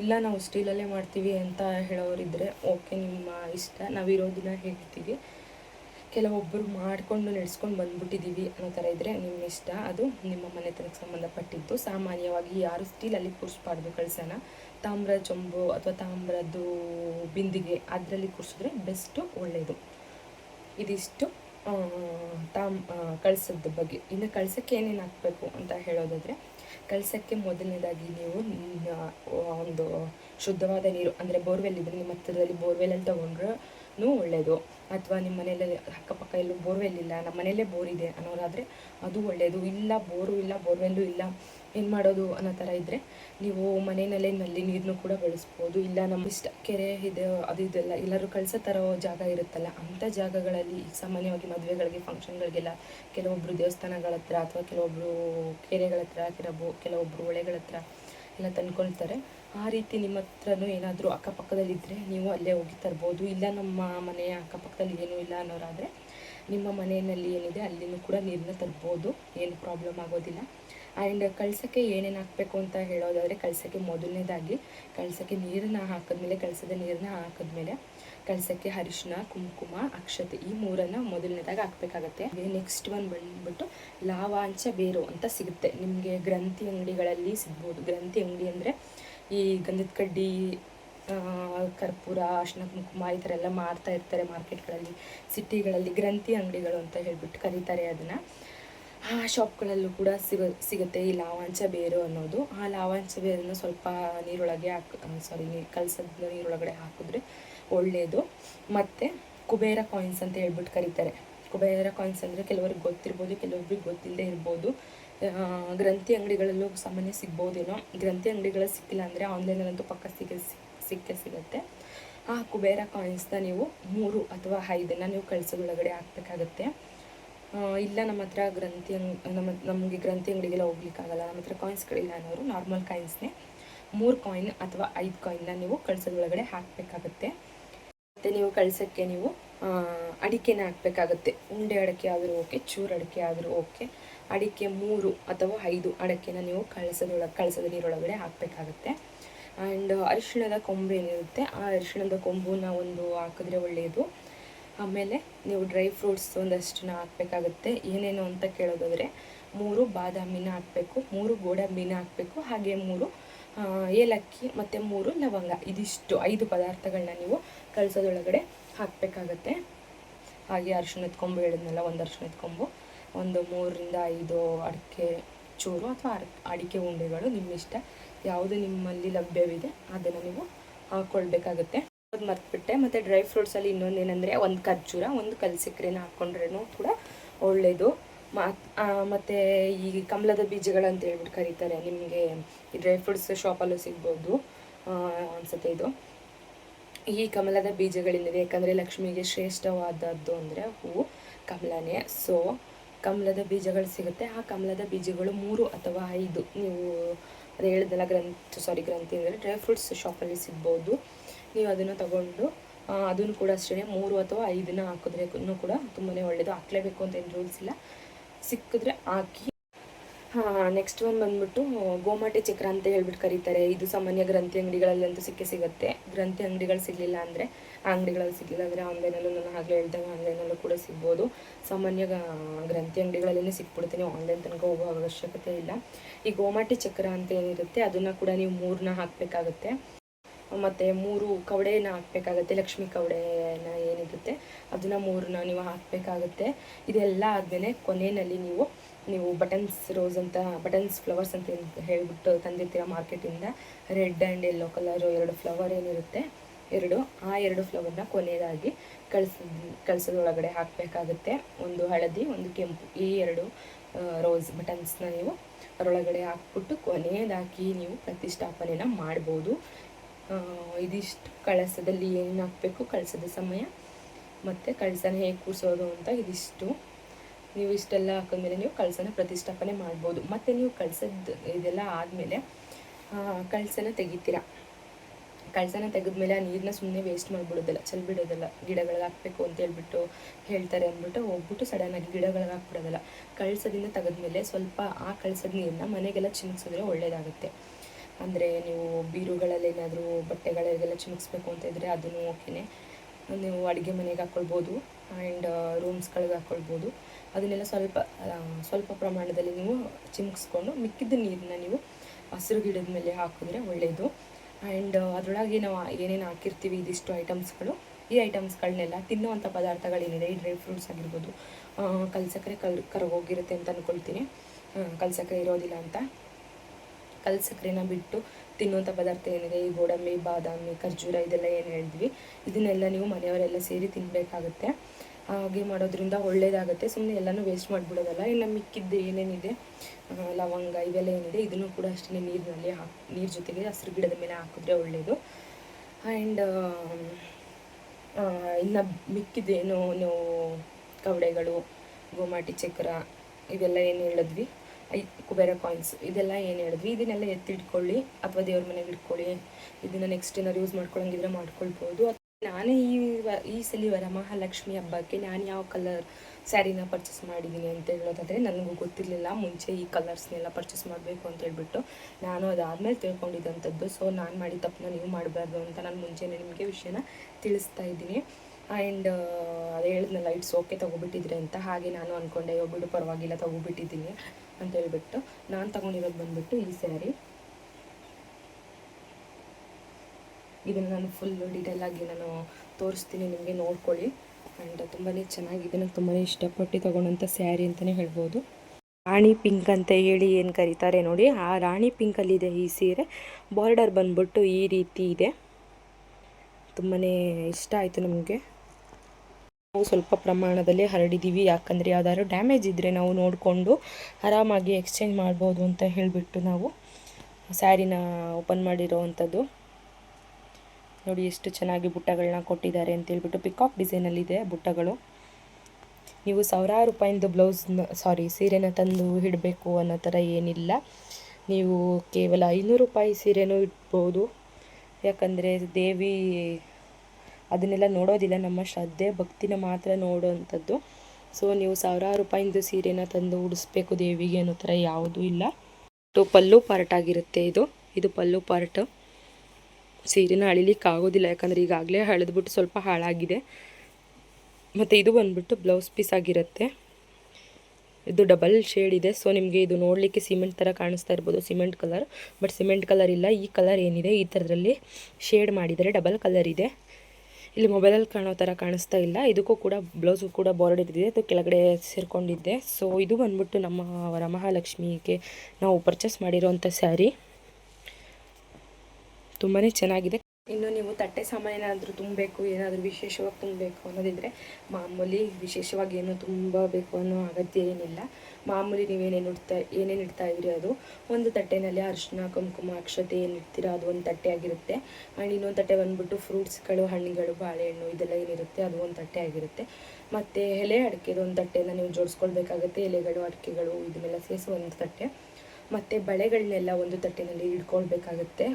ಇಲ್ಲ ನಾವು ಸ್ಟೀಲಲ್ಲೇ ಮಾಡ್ತೀವಿ ಅಂತ ಹೇಳೋರಿದ್ದರೆ ಓಕೆ ನಿಮ್ಮ ಇಷ್ಟ. ನಾವಿರೋದನ್ನ ದಿನ ಹೇಳ್ತೀವಿ. ಕೆಲವೊಬ್ಬರು ಮಾಡಿಕೊಂಡು ನಡೆಸ್ಕೊಂಡು ಬಂದ್ಬಿಟ್ಟಿದ್ದೀವಿ ಅನ್ನೋ ಥರ ಇದ್ದರೆ ನಿಮ್ಮ ಇಷ್ಟ. ಅದು ನಿಮ್ಮ ಮನೆತನಕ್ಕೆ ಸಂಬಂಧಪಟ್ಟಿದ್ದು. ಸಾಮಾನ್ಯವಾಗಿ ಯಾರು ಸ್ಟೀಲಲ್ಲಿ ಕೂರಿಸ್ಬಾರ್ದು ಕಳಸನ ತಾಮ್ರ ಚೊಂಬು ಅಥವಾ ತಾಮ್ರದ್ದು ಬಿಂದಿಗೆ ಅದರಲ್ಲಿ ಕುರ್ಸಿದ್ರೆ ಬೆಸ್ಟು ಒಳ್ಳೆಯದು ಇದಿಷ್ಟು ತಾಮ್ ಕಳ್ಸದ ಬಗ್ಗೆ. ಇನ್ನು ಕಳ್ಸಕ್ಕೆ ಏನೇನು ಹಾಕಬೇಕು ಅಂತ ಹೇಳೋದಾದರೆ, ಕಳ್ಸಕ್ಕೆ ಮೊದಲನೇದಾಗಿ ನೀವು ಒಂದು ಶುದ್ಧವಾದ ನೀರು, ಅಂದರೆ ಬೋರ್ವೆಲ್ ಇದ್ರೆ ನಿಮ್ಮ ಹತ್ತಿರದಲ್ಲಿ ಬೋರ್ವೆಲಲ್ಲಿ ತೊಗೊಂಡ್ರೂ ಒಳ್ಳೆಯದು ಅಥವಾ ನಿಮ್ಮ ಮನೆಯಲ್ಲಿ ಅಕ್ಕಪಕ್ಕ ಎಲ್ಲೂ ಬೋರ್ವೆಲ್ ಇಲ್ಲ ನಮ್ಮ ಮನೆಯಲ್ಲೇ ಬೋರ್ ಇದೆ ಅನ್ನೋದಾದರೆ ಅದು ಒಳ್ಳೆಯದು ಇಲ್ಲ, ಬೋರು ಇಲ್ಲ, ಬೋರ್ವೆಲ್ಲೂ ಇಲ್ಲ, ಏನು ಮಾಡೋದು ಅನ್ನೋ ಥರ ಇದ್ದರೆ ನೀವು ಮನೆಯಲ್ಲೇ ನಲ್ಲಿ ನೀರನ್ನು ಕೂಡ ಬಳಸ್ಬೋದು. ಇಲ್ಲ, ನಮ್ಮ ಇಷ್ಟ ಕೆರೆ ಇದೆ, ಅದು ಇದೆಲ್ಲ ಎಲ್ಲರೂ ಕಳ್ಸೋ ತರೋ ಜಾಗ ಇರುತ್ತಲ್ಲ, ಅಂಥ ಜಾಗಗಳಲ್ಲಿ ಸಾಮಾನ್ಯವಾಗಿ ಮದುವೆಗಳಿಗೆ, ಫಂಕ್ಷನ್ಗಳಿಗೆಲ್ಲ ಕೆಲವೊಬ್ಬರು ದೇವಸ್ಥಾನಗಳ ಹತ್ರ ಅಥವಾ ಕೆಲವೊಬ್ಬರು ಕೆರೆಗಳ ಹತ್ರ ಕೆಲವು ಕೆಲವೊಬ್ಬರು ಹೊಳೆಗಳ ಹತ್ರ ಎಲ್ಲ ತಂದ್ಕೊಳ್ತಾರೆ. ಆ ರೀತಿ ನಿಮ್ಮ ಹತ್ರನೂ ಏನಾದರೂ ಅಕ್ಕಪಕ್ಕದಲ್ಲಿದ್ದರೆ ನೀವು ಅಲ್ಲೇ ಹೋಗಿ ತರ್ಬೋದು. ಇಲ್ಲ ನಮ್ಮ ಮನೆಯ ಅಕ್ಕಪಕ್ಕದಲ್ಲಿ ಏನೂ ಇಲ್ಲ ಅನ್ನೋರಾದರೆ ನಿಮ್ಮ ಮನೆಯಲ್ಲಿ ಏನಿದೆ ಅಲ್ಲಿನೂ ಕೂಡ ನೀರನ್ನ ತರ್ಬೋದು. ಏನು ಪ್ರಾಬ್ಲಮ್ ಆಗೋದಿಲ್ಲ. ಆ್ಯಂಡ್ ಕಳ್ಸಕ್ಕೆ ಏನೇನು ಹಾಕಬೇಕು ಅಂತ ಹೇಳೋದಾದರೆ ಕಳ್ಸಕ್ಕೆ ಮೊದಲನೇದಾಗಿ ಕಳ್ಸಕ್ಕೆ ನೀರನ್ನ ಹಾಕಿದ್ಮೇಲೆ, ಕಳ್ಸದ ನೀರನ್ನ ಹಾಕಿದ್ಮೇಲೆ ಕಳ್ಸಕ್ಕೆ ಅರಿಶಿನ, ಕುಂಕುಮ, ಅಕ್ಷತೆ ಈ ಮೂರನ್ನು ಮೊದಲನೇದಾಗಿ ಹಾಕಬೇಕಾಗತ್ತೆ. ನೆಕ್ಸ್ಟ್ ಒಂದು ಬಂದ್ಬಿಟ್ಟು ಲಾವಾಂಚ ಬೇರು ಅಂತ ಸಿಗುತ್ತೆ. ನಿಮಗೆ ಗ್ರಂಥಿ ಅಂಗಡಿಗಳಲ್ಲಿ ಸಿಗ್ಬೋದು. ಗ್ರಂಥಿ ಅಂಗಡಿ ಅಂದರೆ ಈ ಗಂಧದ ಕಡ್ಡಿ ಕರ್ಪೂರ ಅರಿಶಿನ ಕುಂಕುಮ ಈ ಥರ ಎಲ್ಲ ಮಾರ್ತಾ ಇರ್ತಾರೆ ಮಾರ್ಕೆಟ್ಗಳಲ್ಲಿ, ಸಿಟಿಗಳಲ್ಲಿ, ಗ್ರಂಥಿ ಅಂಗಡಿಗಳು ಅಂತ ಹೇಳ್ಬಿಟ್ಟು ಕರೀತಾರೆ ಅದನ್ನು. ಆ ಶಾಪ್ಗಳಲ್ಲೂ ಕೂಡ ಸಿಗ, ಸಿಗುತ್ತೆ ಈ ಲಾವಾಂಚ ಬೇರು ಅನ್ನೋದು. ಆ ಲಾವಾಂಚ ಬೇರನ್ನು ಸ್ವಲ್ಪ ನೀರೊಳಗೆ ಹಾಕಿ ಸಾರಿ ನೀರು ಕಲಸದ ನೀರೊಳಗಡೆ ಹಾಕಿದ್ರೆ ಒಳ್ಳೆಯದು ಮತ್ತು ಕುಬೇರ ಕಾಯಿನ್ಸ್ ಅಂತ ಹೇಳ್ಬಿಟ್ಟು ಕರೀತಾರೆ. ಕುಬೇರ ಕಾಯಿನ್ಸ್ ಅಂದರೆ ಕೆಲವ್ರಿಗೆ ಗೊತ್ತಿರ್ಬೋದು ಕೆಲವೊಬ್ರಿಗೆ ಗೊತ್ತಿಲ್ಲದೆ ಇರ್ಬೋದು. ಗ್ರಂಥಿ ಅಂಗಡಿಗಳಲ್ಲೂ ಸಾಮಾನ್ಯ ಸಿಗ್ಬೋದೇನೋ. ಗ್ರಂಥಿ ಅಂಗಡಿಗಳಲ್ಲಿ ಸಿಕ್ಕಿಲ್ಲ ಅಂದರೆ ಆನ್ಲೈನಲ್ಲಂತೂ ಪಕ್ಕ ಸಿಗ ಸಿಕ್ಕೇ ಸಿಗುತ್ತೆ. ಆ ಕುಬೇರ ಕಾಯಿನ್ಸ್ನ ನೀವು ಮೂರು ಅಥವಾ ಐದನ್ನು ನೀವು ಕಳಿಸೋದೊಳಗಡೆ ಹಾಕ್ಬೇಕಾಗತ್ತೆ. ಇಲ್ಲ ನಮ್ಮ ಹತ್ರ ಗ್ರಂಥಿ ನಮ್ಮ, ನಮಗೆ ಗ್ರಂಥಿ ಅಂಗಡಿಗೆಲ್ಲ ಹೋಗ್ಲಿಕ್ಕಾಗಲ್ಲ. ನಮ್ಮ ಹತ್ರ ಕಾಯಿನ್ಸ್ಗಳಿಲ್ಲ ಅನ್ನೋರು ನಾರ್ಮಲ್ ಕಾಯಿನ್ಸ್ನೇ ಮೂರು ಕಾಯಿನ್ ಅಥವಾ ಐದು ಕಾಯಿನ್ನ ನೀವು ಕಳಿಸೋದೊಳಗಡೆ ಹಾಕಬೇಕಾಗತ್ತೆ. ಮತ್ತು ನೀವು ಕಳ್ಸೋಕ್ಕೆ ನೀವು ಅಡಿಕೆನ ಹಾಕಬೇಕಾಗತ್ತೆ. ಉಂಡೆ ಅಡಿಕೆ ಆದರೂ ಓಕೆ, ಚೂರು ಅಡಿಕೆ ಆದರೂ ಓಕೆ. ಅಡಿಕೆ ಮೂರು ಅಥವಾ ಐದು ಅಡಿಕೆನ ನೀವು ಕಳಸದೊಳ, ಕಳಸದ ನೀರೊಳಗಡೆ ಹಾಕಬೇಕಾಗತ್ತೆ. ಆ್ಯಂಡ್ ಅರಿಶಿಣದ ಕೊಂಬು ಏನಿರುತ್ತೆ, ಆ ಅರಿಶಿಣದ ಕೊಂಬುನ ಒಂದು ಹಾಕಿದ್ರೆ ಒಳ್ಳೆಯದು ಆಮೇಲೆ ನೀವು ಡ್ರೈ ಫ್ರೂಟ್ಸ್ ಒಂದಷ್ಟನ್ನ ಹಾಕಬೇಕಾಗುತ್ತೆ. ಏನೇನು ಅಂತ ಕೇಳೋದಾದರೆ, ಮೂರು ಬಾದಾಮಿನ ಹಾಕಬೇಕು, ಮೂರು ಗೋಡಂಬಿನ ಹಾಕಬೇಕು, ಹಾಗೆ ಮೂರು ಏಲಕ್ಕಿ ಮತ್ತು ಮೂರು ಲವಂಗ. ಇದಿಷ್ಟು ಐದು ಪದಾರ್ಥಗಳನ್ನ ನೀವು ಕಳಿಸೋದೊಳಗಡೆ ಹಾಕಬೇಕಾಗತ್ತೆ. ಹಾಗೆ ಅರಿಶಿಣದ ಕೊಂಬು ಹೇಳಿದ್ನಲ್ಲ, ಒಂದು ಅರಿಶಿಣದ ಕೊಂಬು. ಒಂದು ಮೂರರಿಂದ ಐದು ಅಡಿಕೆ ಚೂರು ಅಥವಾ ಅಡಿಕೆ ಉಂಡೆಗಳು ನಿಮ್ಮ ಇಷ್ಟ ಯಾವುದು ನಿಮ್ಮಲ್ಲಿ ಲಭ್ಯವಿದೆ, ಅದನ್ನು ನೀವು ಹಾಕ್ಕೊಳ್ಬೇಕಾಗುತ್ತೆ ಅದು ಮರ್ತ್ಬಿಟ್ಟೆ, ಮತ್ತು ಡ್ರೈ ಫ್ರೂಟ್ಸಲ್ಲಿ ಇನ್ನೊಂದು ಏನಂದರೆ ಒಂದು ಖರ್ಜೂರ, ಒಂದು ಕಲ್ಸಿಕ್ರೆನ ಹಾಕ್ಕೊಂಡ್ರೂ ಕೂಡ ಒಳ್ಳೆಯದು ಮತ್ತು ಈ ಕಮಲದ ಬೀಜಗಳು ಅಂತ ಹೇಳ್ಬಿಟ್ಟು ಕರೀತಾರೆ, ನಿಮಗೆ ಈ ಡ್ರೈ ಫ್ರೂಟ್ಸ್ ಶಾಪಲ್ಲೂ ಸಿಗ್ಬೋದು ಅನ್ಸುತ್ತೆ ಇದು. ಈ ಕಮಲದ ಬೀಜಗಳಿಂದ ಯಾಕಂದರೆ ಲಕ್ಷ್ಮಿಗೆ ಶ್ರೇಷ್ಠವಾದದ್ದು ಅಂದರೆ ಹೂವು ಕಮಲನೇ. ಸೊ ಕಮಲದ ಬೀಜಗಳು ಸಿಗುತ್ತೆ. ಆ ಕಮಲದ ಬೀಜಗಳು ಮೂರು ಅಥವಾ ಐದು, ನೀವು ಅದು ಹೇಳಿದೆಲ್ಲ ಗ್ರಂಥ ಸಾರಿ ಗ್ರಂಥಿ ಅಂದರೆ ಡ್ರೈ ಫ್ರೂಟ್ಸ್ ಶಾಪಲ್ಲಿ ಸಿಗ್ಬೋದು. ನೀವು ಅದನ್ನು ತಗೊಂಡು ಅದನ್ನು ಕೂಡ ಅಷ್ಟೇ ಮೂರು ಅಥವಾ ಐದನ್ನ ಹಾಕಿದ್ರೆ ಕೂಡ ತುಂಬಾ ಒಳ್ಳೆಯದು ಹಾಕ್ಲೇಬೇಕು ಅಂತ ಏನು ರೂಲ್ಸ್ ಇಲ್ಲ. ಸಿಕ್ಕಿದ್ರೆ ಹಾಕಿ ನೆಕ್ಸ್ಟ್ ಒನ್ ಬಂದ್ಬಿಟ್ಟು ಗೋಮಾಟೆ ಚಕ್ರ ಅಂತ ಹೇಳ್ಬಿಟ್ಟು ಕರೀತಾರೆ. ಇದು ಸಾಮಾನ್ಯ ಗ್ರಂಥಿ ಅಂಗಡಿಗಳಲ್ಲಿ ಅಂತೂ ಸಿಕ್ಕೇ ಸಿಗುತ್ತೆ. ಗ್ರಂಥಿ ಅಂಗಡಿಗಳು ಸಿಗಲಿಲ್ಲ ಅಂದರೆ ಆ ಅಂಗಡಿಗಳಲ್ಲಿ ಸಿಗಲಿಲ್ಲ ಅಂದರೆ ಆನ್ಲೈನಲ್ಲೂ ನಾನು ಆಗಲೇ ಹೇಳ್ದಾಗ ಆನ್ಲೈನಲ್ಲೂ ಕೂಡ ಸಿಗ್ಬೋದು. ಸಾಮಾನ್ಯ ಗ್ರಂಥಿ ಅಂಗಡಿಗಳಲ್ಲೇ ಸಿಕ್ಬಿಡ್ತೀನಿ ಆನ್ಲೈನ್ ತನಕ ಹೋಗೋ ಅವಶ್ಯಕತೆ ಇಲ್ಲ. ಈ ಗೋಮಾಟೆ ಚಕ್ರ ಅಂತ ಏನಿರುತ್ತೆ, ಅದನ್ನು ಕೂಡ ನೀವು ಮೂರನ್ನ ಹಾಕಬೇಕಾಗತ್ತೆ. ಮತ್ತು ಮೂರು ಕವಡೆನ ಹಾಕಬೇಕಾಗತ್ತೆ, ಲಕ್ಷ್ಮಿ ಕವಡೆನ ಏನಿರುತ್ತೆ, ಅದನ್ನು ಮೂರನ್ನ ನೀವು ಹಾಕಬೇಕಾಗತ್ತೆ. ಇದೆಲ್ಲ ಆದಮೇಲೆ ಕೊನೆಯಲ್ಲಿ ನೀವು ನೀವು ಬಟನ್ಸ್ ರೋಸ್ ಅಂತ ಬಟನ್ಸ್ ಫ್ಲವರ್ಸ್ ಅಂತ ಹೇಳಿಬಿಟ್ಟು ತಂದಿರ್ತೀರ ಮಾರ್ಕೆಟಿಂದ ರೆಡ್ ಆ್ಯಂಡ್ ಯೆಲ್ಲೋ ಕಲರು ಎರಡು ಫ್ಲವರ್ ಏನಿರುತ್ತೆ, ಎರಡು. ಆ ಎರಡು ಫ್ಲವರ್ನ ಕೊನೆಯದಾಗಿ ಕಳಿಸ್ ಕಳಿಸೋದೊಳಗಡೆ ಹಾಕಬೇಕಾಗುತ್ತೆ. ಒಂದು ಹಳದಿ, ಒಂದು ಕೆಂಪು. ಈ ಎರಡು ರೋಸ್ ಬಟನ್ಸ್ನ ನೀವು ಅದರೊಳಗಡೆ ಹಾಕ್ಬಿಟ್ಟು ಕೊನೆಯದಾಗಿ ನೀವು ಪ್ರತಿಷ್ಠಾಪನೆನ ಮಾಡ್ಬೋದು. ಇದಿಷ್ಟು ಕಳಸದಲ್ಲಿ ಏನು ಹಾಕಬೇಕು ಕಳಸದ ಸಮಯ, ಮತ್ತು ಕಳಸನ ಹೇಗೆ ಕೂರಿಸೋದು ಅಂತ ಇದಿಷ್ಟು. ನೀವು ಇಷ್ಟೆಲ್ಲ ಹಾಕಿದ್ಮೇಲೆ ನೀವು ಕಳಸನ ಪ್ರತಿಷ್ಠಾಪನೆ ಮಾಡ್ಬೋದು. ಮತ್ತು ನೀವು ಕಳಸದ ಇದೆಲ್ಲ ಆದಮೇಲೆ ಕಳಸನ ತೆಗಿತೀರ. ಕಳಸನ ತೆಗೆದ್ಮೇಲೆ ಆ ನೀರನ್ನ ಸುಮ್ಮನೆ ವೇಸ್ಟ್ ಮಾಡಿಬಿಡೋದಲ್ಲ ಚೆಲ್ಬಿಡೋದಲ್ಲ ಗಿಡಗಳಿಗೆ ಹಾಕಬೇಕು ಅಂತ ಹೇಳ್ಬಿಟ್ಟು ಹೇಳ್ತಾರೆ ಅಂದ್ಬಿಟ್ಟು ಹೋಗ್ಬಿಟ್ಟು ಸಡನ್ನಾಗಿ ಗಿಡಗಳಿಗೆ ಹಾಕ್ಬಿಡೋದಿಲ್ಲ. ಕಳಸದಿಂದ ತೆಗೆದ್ಮೇಲೆ ಸ್ವಲ್ಪ ಆ ಕಳಸದ ನೀರನ್ನ ಮನೆಗೆಲ್ಲ ಚಿಮುಕ್ಸಿದ್ರೆ ಒಳ್ಳೆಯದಾಗುತ್ತೆ ಅಂದರೆ ನೀವು ಬೀರುಗಳಲ್ಲಿ ಏನಾದರೂ ಬಟ್ಟೆಗಳಿಗೆಲ್ಲ ಚಿಮುಕ್ಸ್ಬೇಕು ಅಂತ ಇದ್ದರೆ ಅದನ್ನು ಓಕೆನೆ. ನೀವು ಅಡುಗೆ ಮನೆಗೆ ಹಾಕ್ಕೊಳ್ಬೋದು ಆ್ಯಂಡ್ ರೂಮ್ಸ್ಗಳಿಗೆ ಹಾಕ್ಕೊಳ್ಬೋದು ಅದನ್ನೆಲ್ಲ ಸ್ವಲ್ಪ ಸ್ವಲ್ಪ ಪ್ರಮಾಣದಲ್ಲಿ ನೀವು ಚಿಮುಕ್ಸ್ಕೊಂಡು ಮಿಕ್ಕಿದ ನೀರನ್ನ ನೀವು ಹಸಿರು ಗಿಡದ ಮೇಲೆ ಹಾಕಿದ್ರೆ ಒಳ್ಳೆಯದು ಆ್ಯಂಡ್ ಅದರೊಳಗೆ ನಾವು ಏನೇನು ಹಾಕಿರ್ತೀವಿ, ಇದಿಷ್ಟು ಐಟಮ್ಸ್ಗಳು ಈ ಐಟಮ್ಸ್ಗಳನ್ನೆಲ್ಲ ತಿನ್ನುವಂಥ ಪದಾರ್ಥಗಳೇನಿದೆ, ಈ ಡ್ರೈ ಫ್ರೂಟ್ಸ್ ಆಗಿರ್ಬೋದು ಕಲ್ಸಕ್ಕರೆ ಕಲ್, ಕರಗೋಗಿರುತ್ತೆ ಅಂತ ಅಂದ್ಕೊಳ್ತೀನಿ ಕಲ್ ಕಲ್ಸಕ್ಕರೆ ಇರೋದಿಲ್ಲ ಅಂತ. ಕಲ್ ಸಕ್ಕರೆನ ಬಿಟ್ಟು ತಿನ್ನುವಂಥ ಪದಾರ್ಥ ಏನಿದೆ, ಈ ಗೋಡಂಬಿ, ಬಾದಾಮಿ, ಖರ್ಜೂರ, ಇದೆಲ್ಲ ಏನು ಹೇಳಿದ್ವಿ. ಇದನ್ನೆಲ್ಲ ನೀವು ಮನೆಯವರೆಲ್ಲ ಸೇರಿ ತಿನ್ನಬೇಕಾಗುತ್ತೆ ಹಾಗೆ ಮಾಡೋದ್ರಿಂದ ಒಳ್ಳೇದಾಗುತ್ತೆ. ಸುಮ್ಮನೆ ಎಲ್ಲನೂ ವೇಸ್ಟ್ ಮಾಡಿಬಿಡೋದಲ್ಲ. ಇನ್ನು ಮಿಕ್ಕಿದ್ದು ಏನೇನಿದೆ ಲವಂಗ ಇವೆಲ್ಲ ಏನಿದೆ, ಇದನ್ನು ಕೂಡ ಅಷ್ಟೇ ನೀರಿನಲ್ಲಿ ಹಾಕಿ, ನೀರು ಜೊತೆಗೆ ಹಸಿರು ಗಿಡದ ಮೇಲೆ ಹಾಕಿದ್ರೆ ಒಳ್ಳೆಯದು ಆ್ಯಂಡ್ ಇನ್ನು ಮಿಕ್ಕಿದ್ದೇನು ನೀವು ಕವಡೆಗಳು, ಗೋಮಾಟಿ ಚಕ್ರ ಇವೆಲ್ಲ ಏನು ಹೇಳಿದ್ವಿ? ಐ, ಕುಬೇರ ಕಾಯಿನ್ಸ್ ಇದೆಲ್ಲ ಏನು ಹೇಳಿದ್ವಿ? ಇದನ್ನೆಲ್ಲ ಎತ್ತಿಟ್ಕೊಳ್ಳಿ, ಅಥವಾ ದೇವ್ರ ಮನೆಗೆ ಇಟ್ಕೊಳ್ಳಿ. ಇದನ್ನು ನೆಕ್ಸ್ಟ್ ಏನಾದ್ರು ಯೂಸ್ ಮಾಡ್ಕೊಳಂಗಿದ್ರೆ ಮಾಡ್ಕೊಳ್ಬೋದು. ನಾನೇ ಈ ಈ ಸಲ ವರಮಹಾಲಕ್ಷ್ಮಿ ಹಬ್ಬಕ್ಕೆ ನಾನು ಯಾವ ಕಲರ್ ಸ್ಯಾರಿನ ಪರ್ಚೇಸ್ ಮಾಡಿದ್ದೀನಿ ಅಂತ ಹೇಳೋದಾದರೆ ನನಗೂ ಗೊತ್ತಿರಲಿಲ್ಲ. ಮುಂಚೆ ಈ ಕಲರ್ಸ್ನೆಲ್ಲ ಪರ್ಚೇಸ್ ಮಾಡಬೇಕು ಅಂತ ಹೇಳ್ಬಿಟ್ಟು ನಾನು ಅದಾದಮೇಲೆ ತಿಳ್ಕೊಂಡಿದ್ದಂಥದ್ದು ಸೊ ನಾನು ಮಾಡಿದ ತಪ್ಪನ್ನ ನೀವು ಮಾಡಬಾರ್ದು ಅಂತ ನಾನು ಮುಂಚೆನೇ ನಿಮಗೆ ವಿಷಯನ ತಿಳಿಸ್ತಾ ಇದ್ದೀನಿ. ಆ್ಯಂಡ್ ಅದು ಹೇಳಿದ್ನ ಲೈಟ್ಸ್ ಓಕೆ ತೊಗೊಬಿಟ್ಟಿದ್ರೆ ಅಂತ. ಹಾಗೆ ನಾನು ಅಂದ್ಕೊಂಡೆ ಬಿಡು, ಪರವಾಗಿಲ್ಲ, ತೊಗೊಬಿಟ್ಟಿದ್ದೀನಿ ಅಂತ ಹೇಳ್ಬಿಟ್ಟು ನಾನು ತೊಗೊಂಡಿರೋದು ಬಂದುಬಿಟ್ಟು ಈ ಸ್ಯಾರಿ ಇದನ್ನು ನಾನು ಫುಲ್ ಡೀಟೇಲ್ ಆಗಿ ನಾನು ತೋರಿಸ್ತೀನಿ, ನಿಮಗೆ ನೋಡ್ಕೊಳ್ಳಿ. ಆ್ಯಂಡ್ ತುಂಬಾ ಚೆನ್ನಾಗಿದೆ, ನಂಗೆ ತುಂಬಾ ಇಷ್ಟಪಟ್ಟು ತೊಗೊಂಡಂಥ ಸ್ಯಾರಿ ಅಂತಲೇ ಹೇಳ್ಬೋದು. ರಾಣಿ ಪಿಂಕ್ ಅಂತ ಹೇಳಿ ಏನು ಕರೀತಾರೆ ನೋಡಿ, ಆ ರಾಣಿ ಪಿಂಕಲ್ಲಿದೆ ಈ ಸೀರೆ. ಬಾರ್ಡರ್ ಬಂದ್ಬಿಟ್ಟು ಈ ರೀತಿ ಇದೆ. ತುಂಬಾ ಇಷ್ಟ ಆಯಿತು ನಮಗೆ. ನಾವು ಸ್ವಲ್ಪ ಪ್ರಮಾಣದಲ್ಲಿ ಹರಡಿದ್ದೀವಿ ಯಾಕಂದರೆ ಯಾವ್ದಾದ್ರು ಡ್ಯಾಮೇಜ್ ಇದ್ದರೆ ನಾವು ನೋಡಿಕೊಂಡು ಆರಾಮಾಗಿ ಎಕ್ಸ್ಚೇಂಜ್ ಮಾಡ್ಬೋದು ಅಂತ ಹೇಳಿಬಿಟ್ಟು ನಾವು ಸ್ಯಾರಿನ ಓಪನ್ ಮಾಡಿರೋ ಅಂಥದ್ದು ನೋಡಿ ಎಷ್ಟು ಚೆನ್ನಾಗಿ ಬುಟ್ಟಗಳನ್ನ ಕೊಟ್ಟಿದ್ದಾರೆ ಅಂತ ಹೇಳ್ಬಿಟ್ಟು ಪಿಕಾಕ್ ಡಿಸೈನಲ್ಲಿದೆ ಬುಟ್ಟಗಳು. ನೀವು ಸಾವಿರಾರು ರೂಪಾಯಿಂದು ಬ್ಲೌಸ್ನ, ಸಾರಿ, ಸೀರೆನ ತಂದು ಇಡಬೇಕು ಅನ್ನೋ ಥರ ಏನಿಲ್ಲ. ನೀವು ಕೇವಲ ಐನೂರು ರೂಪಾಯಿ ಸೀರೆನೂ ಇಡ್ಬೋದು. ಯಾಕಂದರೆ ದೇವಿ ಅದನ್ನೆಲ್ಲ ನೋಡೋದಿಲ್ಲ, ನಮ್ಮ ಶ್ರದ್ಧೆ, ಭಕ್ತಿನ ಮಾತ್ರ ನೋಡೋವಂಥದ್ದು ಸೊ ನೀವು ಸಾವಿರಾರು ರೂಪಾಯಿಂದು ಸೀರೆನ ತಂದು ಉಡಿಸ್ಬೇಕು ದೇವಿಗೆ ಅನ್ನೋ ಥರ ಯಾವುದೂ ಇಲ್ಲ. ಟು ಪಲ್ಲು ಪಾರ್ಟ್ ಆಗಿರುತ್ತೆ ಇದು. ಇದು ಪಲ್ಲು ಪಾರ್ಟ್. ಸೀರೆನ ಅಳಿಲಿಕ್ಕೆ ಆಗೋದಿಲ್ಲ, ಯಾಕಂದರೆ ಈಗಾಗಲೇ ಹಳೆದ್ಬಿಟ್ಟು ಸ್ವಲ್ಪ ಹಾಳಾಗಿದೆ. ಮತ್ತು ಇದು ಬಂದ್ಬಿಟ್ಟು ಬ್ಲೌಸ್ ಪೀಸ್ ಆಗಿರುತ್ತೆ. ಇದು ಡಬಲ್ ಶೇಡ್ ಇದೆ ಸೊ ನಿಮಗೆ ಇದು ನೋಡಲಿಕ್ಕೆ ಸಿಮೆಂಟ್ ಥರ ಕಾಣಿಸ್ತಾ ಇರ್ಬೋದು, cement colour but cement colour ಇಲ್ಲ, ಈ ಕಲರ್ ಏನಿದೆ, ಈ ಥರದ್ರಲ್ಲಿ ಶೇಡ್ ಮಾಡಿದರೆ ಡಬಲ್ ಕಲರ್ ಇದೆ. ಇಲ್ಲಿ ಮೊಬೈಲಲ್ಲಿ ಕಾಣೋ ಥರ ಕಾಣಿಸ್ತಾ ಇಲ್ಲ, ಇದಕ್ಕೂ ಕೂಡ ಬ್ಲೌಸು ಕೂಡ ಬಾರ್ಡರ್ ಇದ್ದಿದೆ, ಅದು ಕೆಳಗಡೆ ಸೇರಿಕೊಂಡಿದ್ದೆ. ಸೊ ಇದು ಬಂದ್ಬಿಟ್ಟು ನಮ್ಮ ವರಮಹಾಲಕ್ಷ್ಮಿಗೆ ನಾವು ಪರ್ಚೇಸ್ ಮಾಡಿರೋವಂಥ ಸ್ಯಾರಿ ತುಂಬಾ ಚೆನ್ನಾಗಿದೆ. ಇನ್ನು ನೀವು ತಟ್ಟೆ ಸಾಮಾನು ಏನಾದರೂ ತುಂಬಬೇಕು, ಏನಾದರೂ ವಿಶೇಷವಾಗಿ ತುಂಬಬೇಕು ಅನ್ನೋದಿದ್ರೆ ಮಾಮೂಲಿ ವಿಶೇಷವಾಗಿ ಏನು ತುಂಬಬೇಕು ಅನ್ನೋ ಅಗತ್ಯ ಏನಿಲ್ಲ. ಮಾಮೂಲಿ ನೀವೇನೇನು ಇಡ್ತಾ ಏನೇನು ಇಡ್ತಾ ಇದ್ರಿ ಅದು? ಒಂದು ತಟ್ಟೆನಲ್ಲಿ ಅರಿಶಿನ ಕುಂಕುಮ, ಅಕ್ಷತೆ ಏನು ಇಡ್ತೀರ? ಅದು ಒಂದು ತಟ್ಟೆ ಆಗಿರುತ್ತೆ. ಆ್ಯಂಡ್ ಇನ್ನೊಂದು ತಟ್ಟೆ ಬಂದ್ಬಿಟ್ಟು ಫ್ರೂಟ್ಸ್ಗಳು ಹಣ್ಣುಗಳು, ಬಾಳೆಹಣ್ಣು ಇದೆಲ್ಲ ಏನಿರುತ್ತೆ ಅದು ಒಂದು ತಟ್ಟೆ ಆಗಿರುತ್ತೆ. ಮತ್ತು ಎಲೆ ಅಡಿಕೆದು ಒಂದು ತಟ್ಟೆನ ನೀವು ಜೋಡಿಸ್ಕೊಳ್ಬೇಕಾಗುತ್ತೆ. ಎಲೆಗಳು, ಅಡಿಕೆಗಳು, ಇದನ್ನೆಲ್ಲ ಸೇರಿಸಿ ಒಂದು ತಟ್ಟೆ. ಮತ್ತು ಬಳೆಗಳನ್ನೆಲ್ಲ ಒಂದು ತಟ್ಟೆನಲ್ಲಿ ಇಟ್ಕೊಳ್ಬೇಕಾಗತ್ತೆ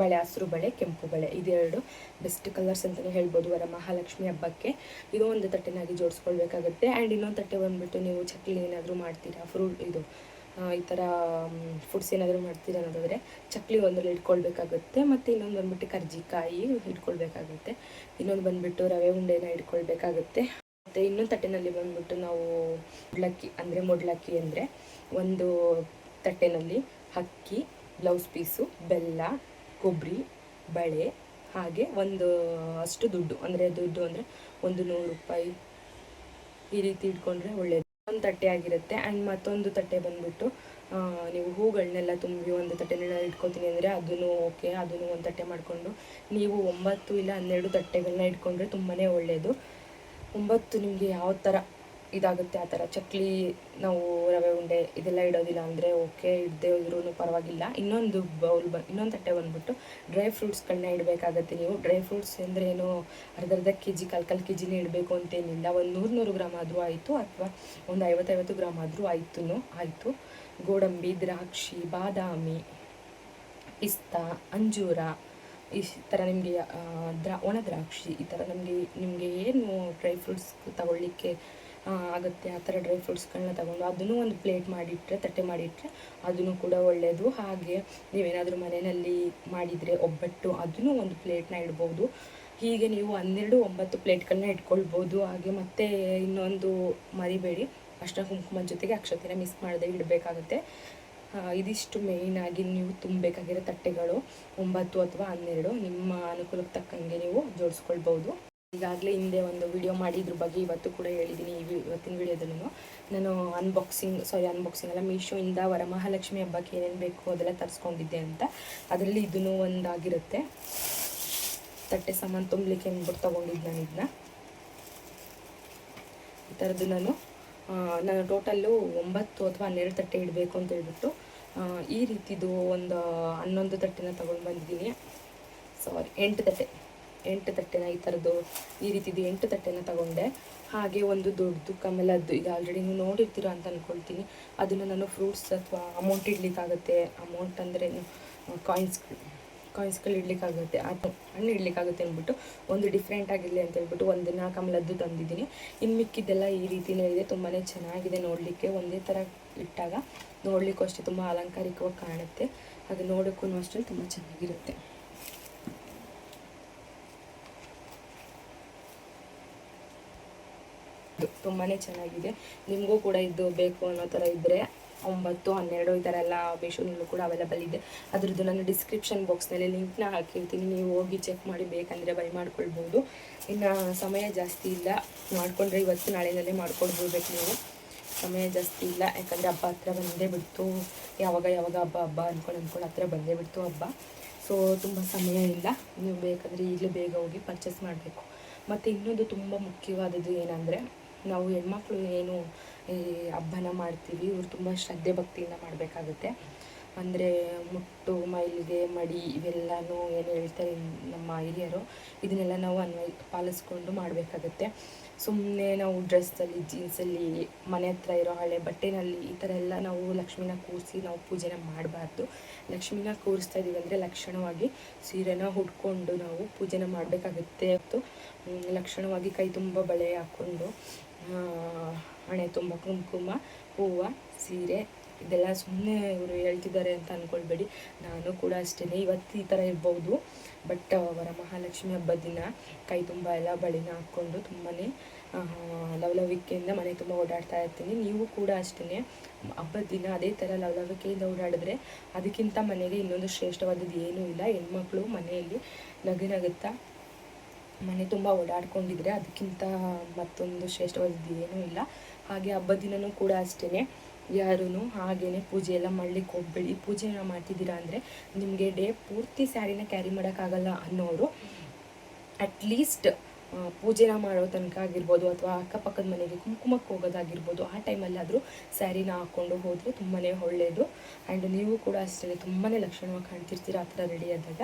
ಬಳೆ, ಹಸಿರು ಬಳೆ, ಕೆಂಪು ಬಳೆ, ಇದೆರಡು ಬೆಸ್ಟ್ ಕಲರ್ಸ್ ಅಂತಲೇ ಹೇಳ್ಬೋದು ವರ ಮಹಾಲಕ್ಷ್ಮಿ ಹಬ್ಬಕ್ಕೆ. ಇದು ಒಂದು ತಟ್ಟೆನಾಗಿ ಜೋಡಿಸ್ಕೊಳ್ಬೇಕಾಗುತ್ತೆ. ಆ್ಯಂಡ್ ಇನ್ನೊಂದು ತಟ್ಟೆ ಬಂದುಬಿಟ್ಟು ನೀವು ಚಕ್ಲಿ ಏನಾದರೂ ಮಾಡ್ತೀರಾ ಫ್ರೂಟ್ ಇದು ಈ ಥರ ಫುಡ್ಸ್ ಏನಾದರೂ ಮಾಡ್ತೀರಾ ಅನ್ನೋದಾದರೆ ಚಕ್ಲಿ ಒಂದರಲ್ಲಿ ಇಟ್ಕೊಳ್ಬೇಕಾಗುತ್ತೆ. ಮತ್ತು ಇನ್ನೊಂದು ಬಂದ್ಬಿಟ್ಟು ಕರ್ಜಿಕಾಯಿ ಇಟ್ಕೊಳ್ಬೇಕಾಗುತ್ತೆ. ಇನ್ನೊಂದು ಬಂದುಬಿಟ್ಟು ರವೆ ಉಂಡೆನ ಇಟ್ಕೊಳ್ಬೇಕಾಗುತ್ತೆ. ಮತ್ತು ಇನ್ನೊಂದು ತಟ್ಟೆನಲ್ಲಿ ಬಂದುಬಿಟ್ಟು ನಾವು ಮೊಡ್ಲಕ್ಕಿ, ಅಂದರೆ ಮೊಡ್ಲಕ್ಕಿ ಅಂದರೆ ಒಂದು ತಟ್ಟೆನಲ್ಲಿ ಅಕ್ಕಿ ಬ್ಲೌಸ್ ಪೀಸು ಬೆಲ್ಲ ಕೊಬ್ಬರಿ ಬಳೆ ಹಾಗೆ ಒಂದು, ಅಷ್ಟು ದುಡ್ಡು. ಅಂದರೆ ದುಡ್ಡು ಅಂದರೆ ಒಂದು ನೂರು ರೂಪಾಯಿ ಈ ರೀತಿ ಇಟ್ಕೊಂಡ್ರೆ ಒಳ್ಳೆಯದು ಒಂದು ತಟ್ಟೆ ಆಗಿರುತ್ತೆ. ಆ್ಯಂಡ್ ಮತ್ತೊಂದು ತಟ್ಟೆ ಬಂದ್ಬಿಟ್ಟು ನೀವು ಹೂಗಳನ್ನೆಲ್ಲ ತುಂಬಿ ಒಂದು ತಟ್ಟೆನೆಲ್ಲ ಇಟ್ಕೊತೀನಿ ಅಂದರೆ ಅದನ್ನು ಓಕೆ ಅದನ್ನು ಒಂದು ತಟ್ಟೆ ಮಾಡಿಕೊಂಡು ನೀವು ಒಂಬತ್ತು ಇಲ್ಲ ಹನ್ನೆರಡು ತಟ್ಟೆಗಳನ್ನ ಇಟ್ಕೊಂಡ್ರೆ ತುಂಬಾ ಒಳ್ಳೆಯದು ಒಂಬತ್ತು ನಿಮಗೆ ಯಾವ ಥರ ಇದಾಗುತ್ತೆ ಆ ಥರ. ಚಕ್ಲಿ ನಾವು ರವೆ ಉಂಡೆ ಇದೆಲ್ಲ ಇಡೋದಿಲ್ಲ ಅಂದರೆ ಓಕೆ, ಇಡದೆ ಇದ್ರೂ ಪರವಾಗಿಲ್ಲ. ಇನ್ನೊಂದು ಬೌಲ್ ಬ ಇನ್ನೊಂದು ತಟ್ಟೆ ಬಂದುಬಿಟ್ಟು ಡ್ರೈ ಫ್ರೂಟ್ಸ್ಗಳನ್ನ ಇಡಬೇಕಾಗತ್ತೆ ನೀವು. ಡ್ರೈ ಫ್ರೂಟ್ಸ್ ಅಂದರೆ ಏನು? ಅರ್ಧ ಅರ್ಧ ಕೆ ಜಿ ಕಾಲು ಕಾಲು ಕೆ ಜಿನೇ ಇಡಬೇಕು ಅಂತೇನಿಲ್ಲ. ಒಂದು ನೂರು ನೂರು ಗ್ರಾಮ್ ಆದರೂ ಆಯಿತು ಅಥವಾ ಒಂದು ಐವತ್ತೈವತ್ತು ಗ್ರಾಮ್ ಆದರೂ ಆಯ್ತು ಆಯಿತು. ಗೋಡಂಬಿ, ದ್ರಾಕ್ಷಿ, ಬಾದಾಮಿ, ಪಿಸ್ತಾ, ಅಂಜೂರ, ಈ ಥರ ನಿಮಗೆ ದ್ರಾ, ಒಣ ದ್ರಾಕ್ಷಿ ಈ ಥರ ನಮಗೆ, ನಿಮಗೆ ಏನು ಡ್ರೈ ಫ್ರೂಟ್ಸ್ ತಗೊಳ್ಳಿಕ್ಕೆ ಆಗುತ್ತೆ, ಆ ಥರ ಡ್ರೈ ಫ್ರೂಟ್ಸ್ಗಳನ್ನ ತಗೊಂಡು ಅದನ್ನು ಒಂದು ಪ್ಲೇಟ್ ಮಾಡಿಟ್ಟರೆ ತಟ್ಟೆ ಮಾಡಿಟ್ಟರೆ ಅದನ್ನು ಕೂಡ ಒಳ್ಳೆಯದು ಹಾಗೆ ನೀವೇನಾದರೂ ಮನೆಯಲ್ಲಿ ಮಾಡಿದರೆ ಒಬ್ಬಟ್ಟು ಅದನ್ನು ಒಂದು ಪ್ಲೇಟ್ನ ಇಡ್ಬೋದು. ಹೀಗೆ ನೀವು ಹನ್ನೆರಡು, ಒಂಬತ್ತು ಪ್ಲೇಟ್ಗಳನ್ನ ಇಟ್ಕೊಳ್ಬೋದು. ಹಾಗೆ ಮತ್ತೆ ಇನ್ನೊಂದು ಮರಿಬೇಡಿ. ಅಷ್ಟ ಕುಂಕುಮ ಜೊತೆಗೆ ಅಕ್ಷತೆನ ಮಿಸ್ ಮಾಡದೆ ಇಡಬೇಕಾಗುತ್ತೆ. ಇದಿಷ್ಟು ಮೇಯ್ನಾಗಿ ನೀವು ತುಂಬಬೇಕಾಗಿರೋ ತಟ್ಟೆಗಳು ಒಂಬತ್ತು ಅಥವಾ ಹನ್ನೆರಡು ನಿಮ್ಮ ಅನುಕೂಲಕ್ಕೆ ತಕ್ಕಂಗೆ ನೀವು ಜೋಡಿಸ್ಕೊಳ್ಬೋದು. ಈಗಾಗಲೇ ಹಿಂದೆ ಒಂದು ವಿಡಿಯೋ ಮಾಡಿ ಇದ್ರ ಬಗ್ಗೆ ಇವತ್ತು ಕೂಡ ಹೇಳಿದ್ದೀನಿ ಈ ಇವತ್ತಿನ ವಿಡಿಯೋದಲ್ಲೂ ನಾನು ಅನ್ಬಾಕ್ಸಿಂಗ್ ಸಾರಿ ಅನ್ಬಾಕ್ಸಿಂಗ್ ಅಲ್ಲ ಮೀಶೋಯಿಂದ ವರಮಹಾಲಕ್ಷ್ಮಿ ಹಬ್ಬಕ್ಕೆ ಏನೇನು ಬೇಕು ಅದೆಲ್ಲ ತರಿಸ್ಕೊಂಡಿದ್ದೆ ಅಂತ. ಅದರಲ್ಲಿ ಇದನ್ನು ಒಂದಾಗಿರುತ್ತೆ. ತಟ್ಟೆ ಸಾಮಾನು ತುಂಬಲಿಕ್ಕೆ ಅಂದ್ಬಿಟ್ಟು ತೊಗೊಂಡಿದ್ದು ನಾನು ಇದನ್ನ ಈ ಥರದ್ದು ನಾನು ನಾನು ಟೋಟಲ್ಲು ಒಂಬತ್ತು ಅಥವಾ ಹನ್ನೆರಡು ತಟ್ಟೆ ಇಡಬೇಕು ಅಂತ ಹೇಳ್ಬಿಟ್ಟು ಈ ರೀತಿದು ಒಂದು ಹನ್ನೊಂದು ತಟ್ಟೆನ ತೊಗೊಂಡು ಬಂದಿದ್ದೀನಿ. ಸಾರಿ ಎಂಟು ತಟ್ಟೆ. ಎಂಟು ತಟ್ಟೆನ ಈ ಥರದ್ದು ಈ ರೀತಿದು ಎಂಟು ತಟ್ಟೆನ ತಗೊಂಡೆ. ಹಾಗೆ ಒಂದು ದೊಡ್ಡದು ಕಮಲದ್ದು ಈಗ ಆಲ್ರೆಡಿ ನೀವು ನೋಡಿರ್ತೀರ ಅಂತ ಅಂದ್ಕೊಳ್ತೀನಿ ಅದನ್ನು ನಾನು ಫ್ರೂಟ್ಸ್ ಅಥವಾ ಅಮೌಂಟ್ ಇಡ್ಲಿಕ್ಕಾಗುತ್ತೆ. ಅಮೌಂಟ್ ಅಂದರೆ ಕಾಯಿನ್ಸ್ ಕಾಯಿನ್ಸ್ಗಳು ಇಡ್ಲಿಕ್ಕಾಗುತ್ತೆ. ಅದು ಹಣ್ಣು ಇಡ್ಲಿಕ್ಕಾಗುತ್ತೆ ಅಂದ್ಬಿಟ್ಟು ಒಂದು ಡಿಫ್ರೆಂಟ್ ಆಗಿರಲಿ ಅಂತ ಹೇಳ್ಬಿಟ್ಟು ಒಂದನ್ನ ಕಮಲದ್ದು ತಂದಿದ್ದೀನಿ. ಇನ್ನು ಮಿಕ್ಕಿದ್ದೆಲ್ಲ ಈ ರೀತಿಯೇ ಇದೆ. ತುಂಬಾ ಚೆನ್ನಾಗಿದೆ ನೋಡಲಿಕ್ಕೆ. ಒಂದೇ ಥರ ಇಟ್ಟಾಗ ನೋಡಲಿಕ್ಕೂ ಅಷ್ಟೇ ತುಂಬ ಅಲಂಕಾರಿಕವಾಗಿ ಕಾಣುತ್ತೆ. ಅದು ನೋಡೋಕ್ಕೂ ಅಷ್ಟೇ ತುಂಬ ಚೆನ್ನಾಗಿರುತ್ತೆ. ತುಂಬಾ ಚೆನ್ನಾಗಿದೆ. ನಿಮಗೂ ಕೂಡ ಇದು ಬೇಕು ಅನ್ನೋ ಥರ ಇದ್ದರೆ ಒಂಬತ್ತು, ಹನ್ನೆರಡು ಈ ಥರ ಎಲ್ಲ ಮೀಶೋನಲ್ಲೂ ಕೂಡ ಅವೈಲೇಬಲ್ ಇದೆ. ಅದರದ್ದು ನಾನು ಡಿಸ್ಕ್ರಿಪ್ಷನ್ ಬಾಕ್ಸ್ನಲ್ಲಿ ಲಿಂಕ್ನ ಹಾಕಿರ್ತೀನಿ. ನೀವು ಹೋಗಿ ಚೆಕ್ ಮಾಡಿ ಬೇಕಂದರೆ ಬೈ ಮಾಡ್ಕೊಳ್ಬೋದು. ಇನ್ನು ಸಮಯ ಜಾಸ್ತಿ ಇಲ್ಲ. ಮಾಡಿಕೊಂಡ್ರೆ ಇವತ್ತು ನಾಳೆನಲ್ಲೇ ಮಾಡ್ಕೊಳ್ಬೋಬೇಕು ನೀವು. ಸಮಯ ಜಾಸ್ತಿ ಇಲ್ಲ. ಯಾಕಂದರೆ ಹಬ್ಬ ಹತ್ರ ಬಂದೇ ಬಿಡ್ತು. ಯಾವಾಗ ಯಾವಾಗ ಹಬ್ಬ ಹಬ್ಬ ಅಂದ್ಕೊಂಡು ಅಂದ್ಕೊಂಡು ಹತ್ರ ಬಂದೇ ಬಿಡ್ತು ಹಬ್ಬ. ಸೊ ತುಂಬ ಸಮಯ ಇಲ್ಲ. ನೀವು ಬೇಕಾದರೆ ಈಗಲೇ ಬೇಗ ಹೋಗಿ ಪರ್ಚೇಸ್ ಮಾಡಬೇಕು. ಮತ್ತು ಇನ್ನೊಂದು ತುಂಬ ಮುಖ್ಯವಾದದ್ದು ಏನಂದರೆ ನಾವು ಹೆಣ್ಮಕ್ಳು ಏನು ಈ ಹಬ್ಬನ ಮಾಡ್ತೀವಿ, ಇವ್ರು ತುಂಬ ಶ್ರದ್ಧೆ ಭಕ್ತಿಯಿಂದ ಮಾಡಬೇಕಾಗುತ್ತೆ. ಅಂದರೆ ಮುಟ್ಟು, ಮೈಲಿಗೆ, ಮಡಿ ಇವೆಲ್ಲನೂ ಏನು ಹೇಳ್ತಾರೆ ನಮ್ಮ ಹಿರಿಯರು, ಇದನ್ನೆಲ್ಲ ನಾವು ಅನ್ವಯ ಪಾಲಿಸ್ಕೊಂಡು ಮಾಡಬೇಕಾಗುತ್ತೆ. ಸುಮ್ಮನೆ ನಾವು ಡ್ರೆಸ್ಸಲ್ಲಿ, ಜೀನ್ಸಲ್ಲಿ, ಮನೆ ಹತ್ರ ಇರೋ ಹಳೆ ಬಟ್ಟೆನಲ್ಲಿ ಈ ಥರ ಎಲ್ಲ ನಾವು ಲಕ್ಷ್ಮಿನ ಕೂರಿಸಿ ನಾವು ಪೂಜೆನ ಮಾಡಬಾರ್ದು. ಲಕ್ಷ್ಮಿನ ಕೂರಿಸ್ತಾ ಇದ್ದೀವಿ ಅಂದರೆ ಲಕ್ಷಣವಾಗಿ ಸೀರೆನ ಹುಡ್ಕೊಂಡು ನಾವು ಪೂಜೆನ ಮಾಡಬೇಕಾಗುತ್ತೆ. ಮತ್ತು ಲಕ್ಷಣವಾಗಿ ಕೈ ತುಂಬ ಬಳೆ ಹಾಕ್ಕೊಂಡು ಹಣೆ ತುಂಬ ಕುಂಕುಮ, ಹೂವು, ಸೀರೆ ಇದೆಲ್ಲ ಸುಮ್ಮನೆ ಇವರು ಹೇಳ್ತಿದ್ದಾರೆ ಅಂತ ಅಂದ್ಕೊಳ್ಬೇಡಿ ನಾನು ಕೂಡ ಅಷ್ಟೇ ಇವತ್ತು ಈ ಥರ ಇರ್ಬೋದು. ಬಟ್ ವರಮಹಾಲಕ್ಷ್ಮಿ ಹಬ್ಬದ ದಿನ ಕೈ ತುಂಬ ಎಲ್ಲ ಬಳಿನ ಹಾಕ್ಕೊಂಡು ತುಂಬಾ ಲವಲವಿಕೆಯಿಂದ ಮನೆ ತುಂಬ ಓಡಾಡ್ತಾ ಇರ್ತೀನಿ. ನೀವು ಕೂಡ ಅಷ್ಟೇ ಹಬ್ಬದ ದಿನ ಅದೇ ಥರ ಲವಲವಿಕೆಯಿಂದ ಓಡಾಡಿದ್ರೆ ಅದಕ್ಕಿಂತ ಮನೆಗೆ ಇನ್ನೊಂದು ಶ್ರೇಷ್ಠವಾದದ್ದು ಏನೂ ಇಲ್ಲ. ಹೆಣ್ಮಕ್ಳು ಮನೆಯಲ್ಲಿ ನಗು ನಗುತ್ತಾ ಮನೆ ತುಂಬ ಓಡಾಡ್ಕೊಂಡಿದ್ರೆ ಅದಕ್ಕಿಂತ ಮತ್ತೊಂದು ಶ್ರೇಷ್ಠವಾದದ್ದು ಏನೂ ಇಲ್ಲ. ಹಾಗೆ ಹಬ್ಬದ ದಿನನೂ ಕೂಡ ಅಷ್ಟೇ ಯಾರೂ ಹಾಗೇನೆ ಪೂಜೆ ಎಲ್ಲ ಮಾಡ್ಲಿಕ್ಕೆ ಹೋಗ್ಬೇಡಿ. ಪೂಜೆನ ಮಾಡ್ತಿದ್ದೀರಾ ಅಂದರೆ ನಿಮಗೆ ಡೇ ಪೂರ್ತಿ ಸ್ಯಾರಿನ ಕ್ಯಾರಿ ಮಾಡೋಕ್ಕಾಗಲ್ಲ ಅನ್ನೋರು ಅಟ್ಲೀಸ್ಟ್ ಪೂಜೆನ ಮಾಡೋ ತನಕ ಆಗಿರ್ಬೋದು ಅಥವಾ ಅಕ್ಕಪಕ್ಕದ ಮನೆಗೆ ಕುಂಕುಮಕ್ಕೆ ಹೋಗೋದಾಗಿರ್ಬೋದು ಆ ಟೈಮಲ್ಲಾದರೂ ಸ್ಯಾರಿನ ಹಾಕ್ಕೊಂಡು ಹೋದರೆ ತುಂಬಾ ಒಳ್ಳೆಯದು ಆ್ಯಂಡ್ ನೀವು ಕೂಡ ಅಷ್ಟೇ ತುಂಬಾ ಲಕ್ಷಣವಾಗಿ ಕಾಣ್ತಿರ್ತೀರಾ ಆ ಥರ ರೆಡಿ ಆದಾಗ.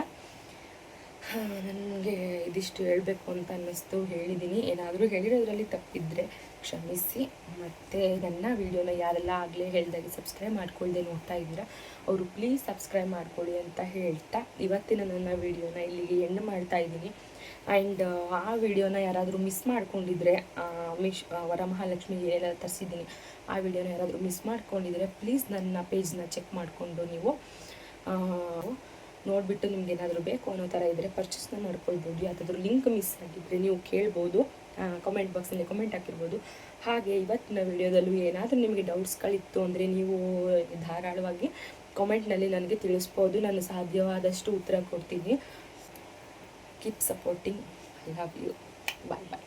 ನನಗೆ ಇದಿಷ್ಟು ಹೇಳಬೇಕು ಅಂತ ಅನ್ನಿಸ್ತು. ಹೇಳಿದ್ದೀನಿ ಏನಾದರೂ ಹೇಳಿರೋದ್ರಲ್ಲಿ ತಪ್ಪಿದ್ರೆ ಕ್ಷಮಿಸಿ. ಮತ್ತು ನನ್ನ ವೀಡಿಯೋನ ಯಾರೆಲ್ಲ ಆಗಲೇ ಹೇಳ್ದಾಗೆ ಸಬ್ಸ್ಕ್ರೈಬ್ ಮಾಡ್ಕೊಳ್ಳದೆ ನೋಡ್ತಾ ಇದ್ದೀರಾ, ಅವರು ಪ್ಲೀಸ್ ಸಬ್ಸ್ಕ್ರೈಬ್ ಮಾಡ್ಕೊಳ್ಳಿ ಅಂತ ಹೇಳ್ತಾ ಇವತ್ತಿನ ನನ್ನ ವೀಡಿಯೋನ ಇಲ್ಲಿಗೆ ಎಂಡ್ ಮಾಡ್ತಾ ಇದ್ದೀನಿ. ಆ್ಯಂಡ್ ಆ ವಿಡಿಯೋನ ಯಾರಾದರೂ ಮಿಸ್ ಮಾಡ್ಕೊಂಡಿದ್ರೆ ಮಿಶ್ ವರಮಹಾಲಕ್ಷ್ಮಿ ಏನೆಲ್ಲ ತರಿಸಿದ್ದೀನಿ. ಆ ವಿಡಿಯೋನ ಯಾರಾದರೂ ಮಿಸ್ ಮಾಡ್ಕೊಂಡಿದ್ರೆ ಪ್ಲೀಸ್ ನನ್ನ ಪೇಜ್ನ ಚೆಕ್ ಮಾಡಿಕೊಂಡು ನೀವು. ನೋಡಿಬಿಟ್ಟು ನಿಮ್ಗೆ ಏನಾದರೂ ಬೇಕು ಅನ್ನೋ ಥರ ಇದ್ದರೆ ಪರ್ಚೇಸ್ನ ಮಾಡ್ಕೊಳ್ಬೋದು. ಯಾವುದಾದ್ರೂ ಲಿಂಕ್ ಮಿಸ್ ಆಗಿದ್ದರೆ ನೀವು ಕೇಳ್ಬೋದು. ಕಮೆಂಟ್ ಬಾಕ್ಸಲ್ಲಿ ಕಮೆಂಟ್ ಹಾಕಿರ್ಬೋದು. ಹಾಗೆ ಇವತ್ತಿನ ವಿಡಿಯೋದಲ್ಲೂ ಏನಾದರೂ ನಿಮಗೆ ಡೌಟ್ಸ್ಗಳಿತ್ತು ಅಂದರೆ ನೀವು ಧಾರಾಳವಾಗಿ ಕಾಮೆಂಟ್ನಲ್ಲಿ ನನಗೆ ತಿಳಿಸ್ಬೋದು. ನಾನು ಸಾಧ್ಯವಾದಷ್ಟು ಉತ್ತರ ಕೊಡ್ತೀನಿ. Keep supporting I love you bye bye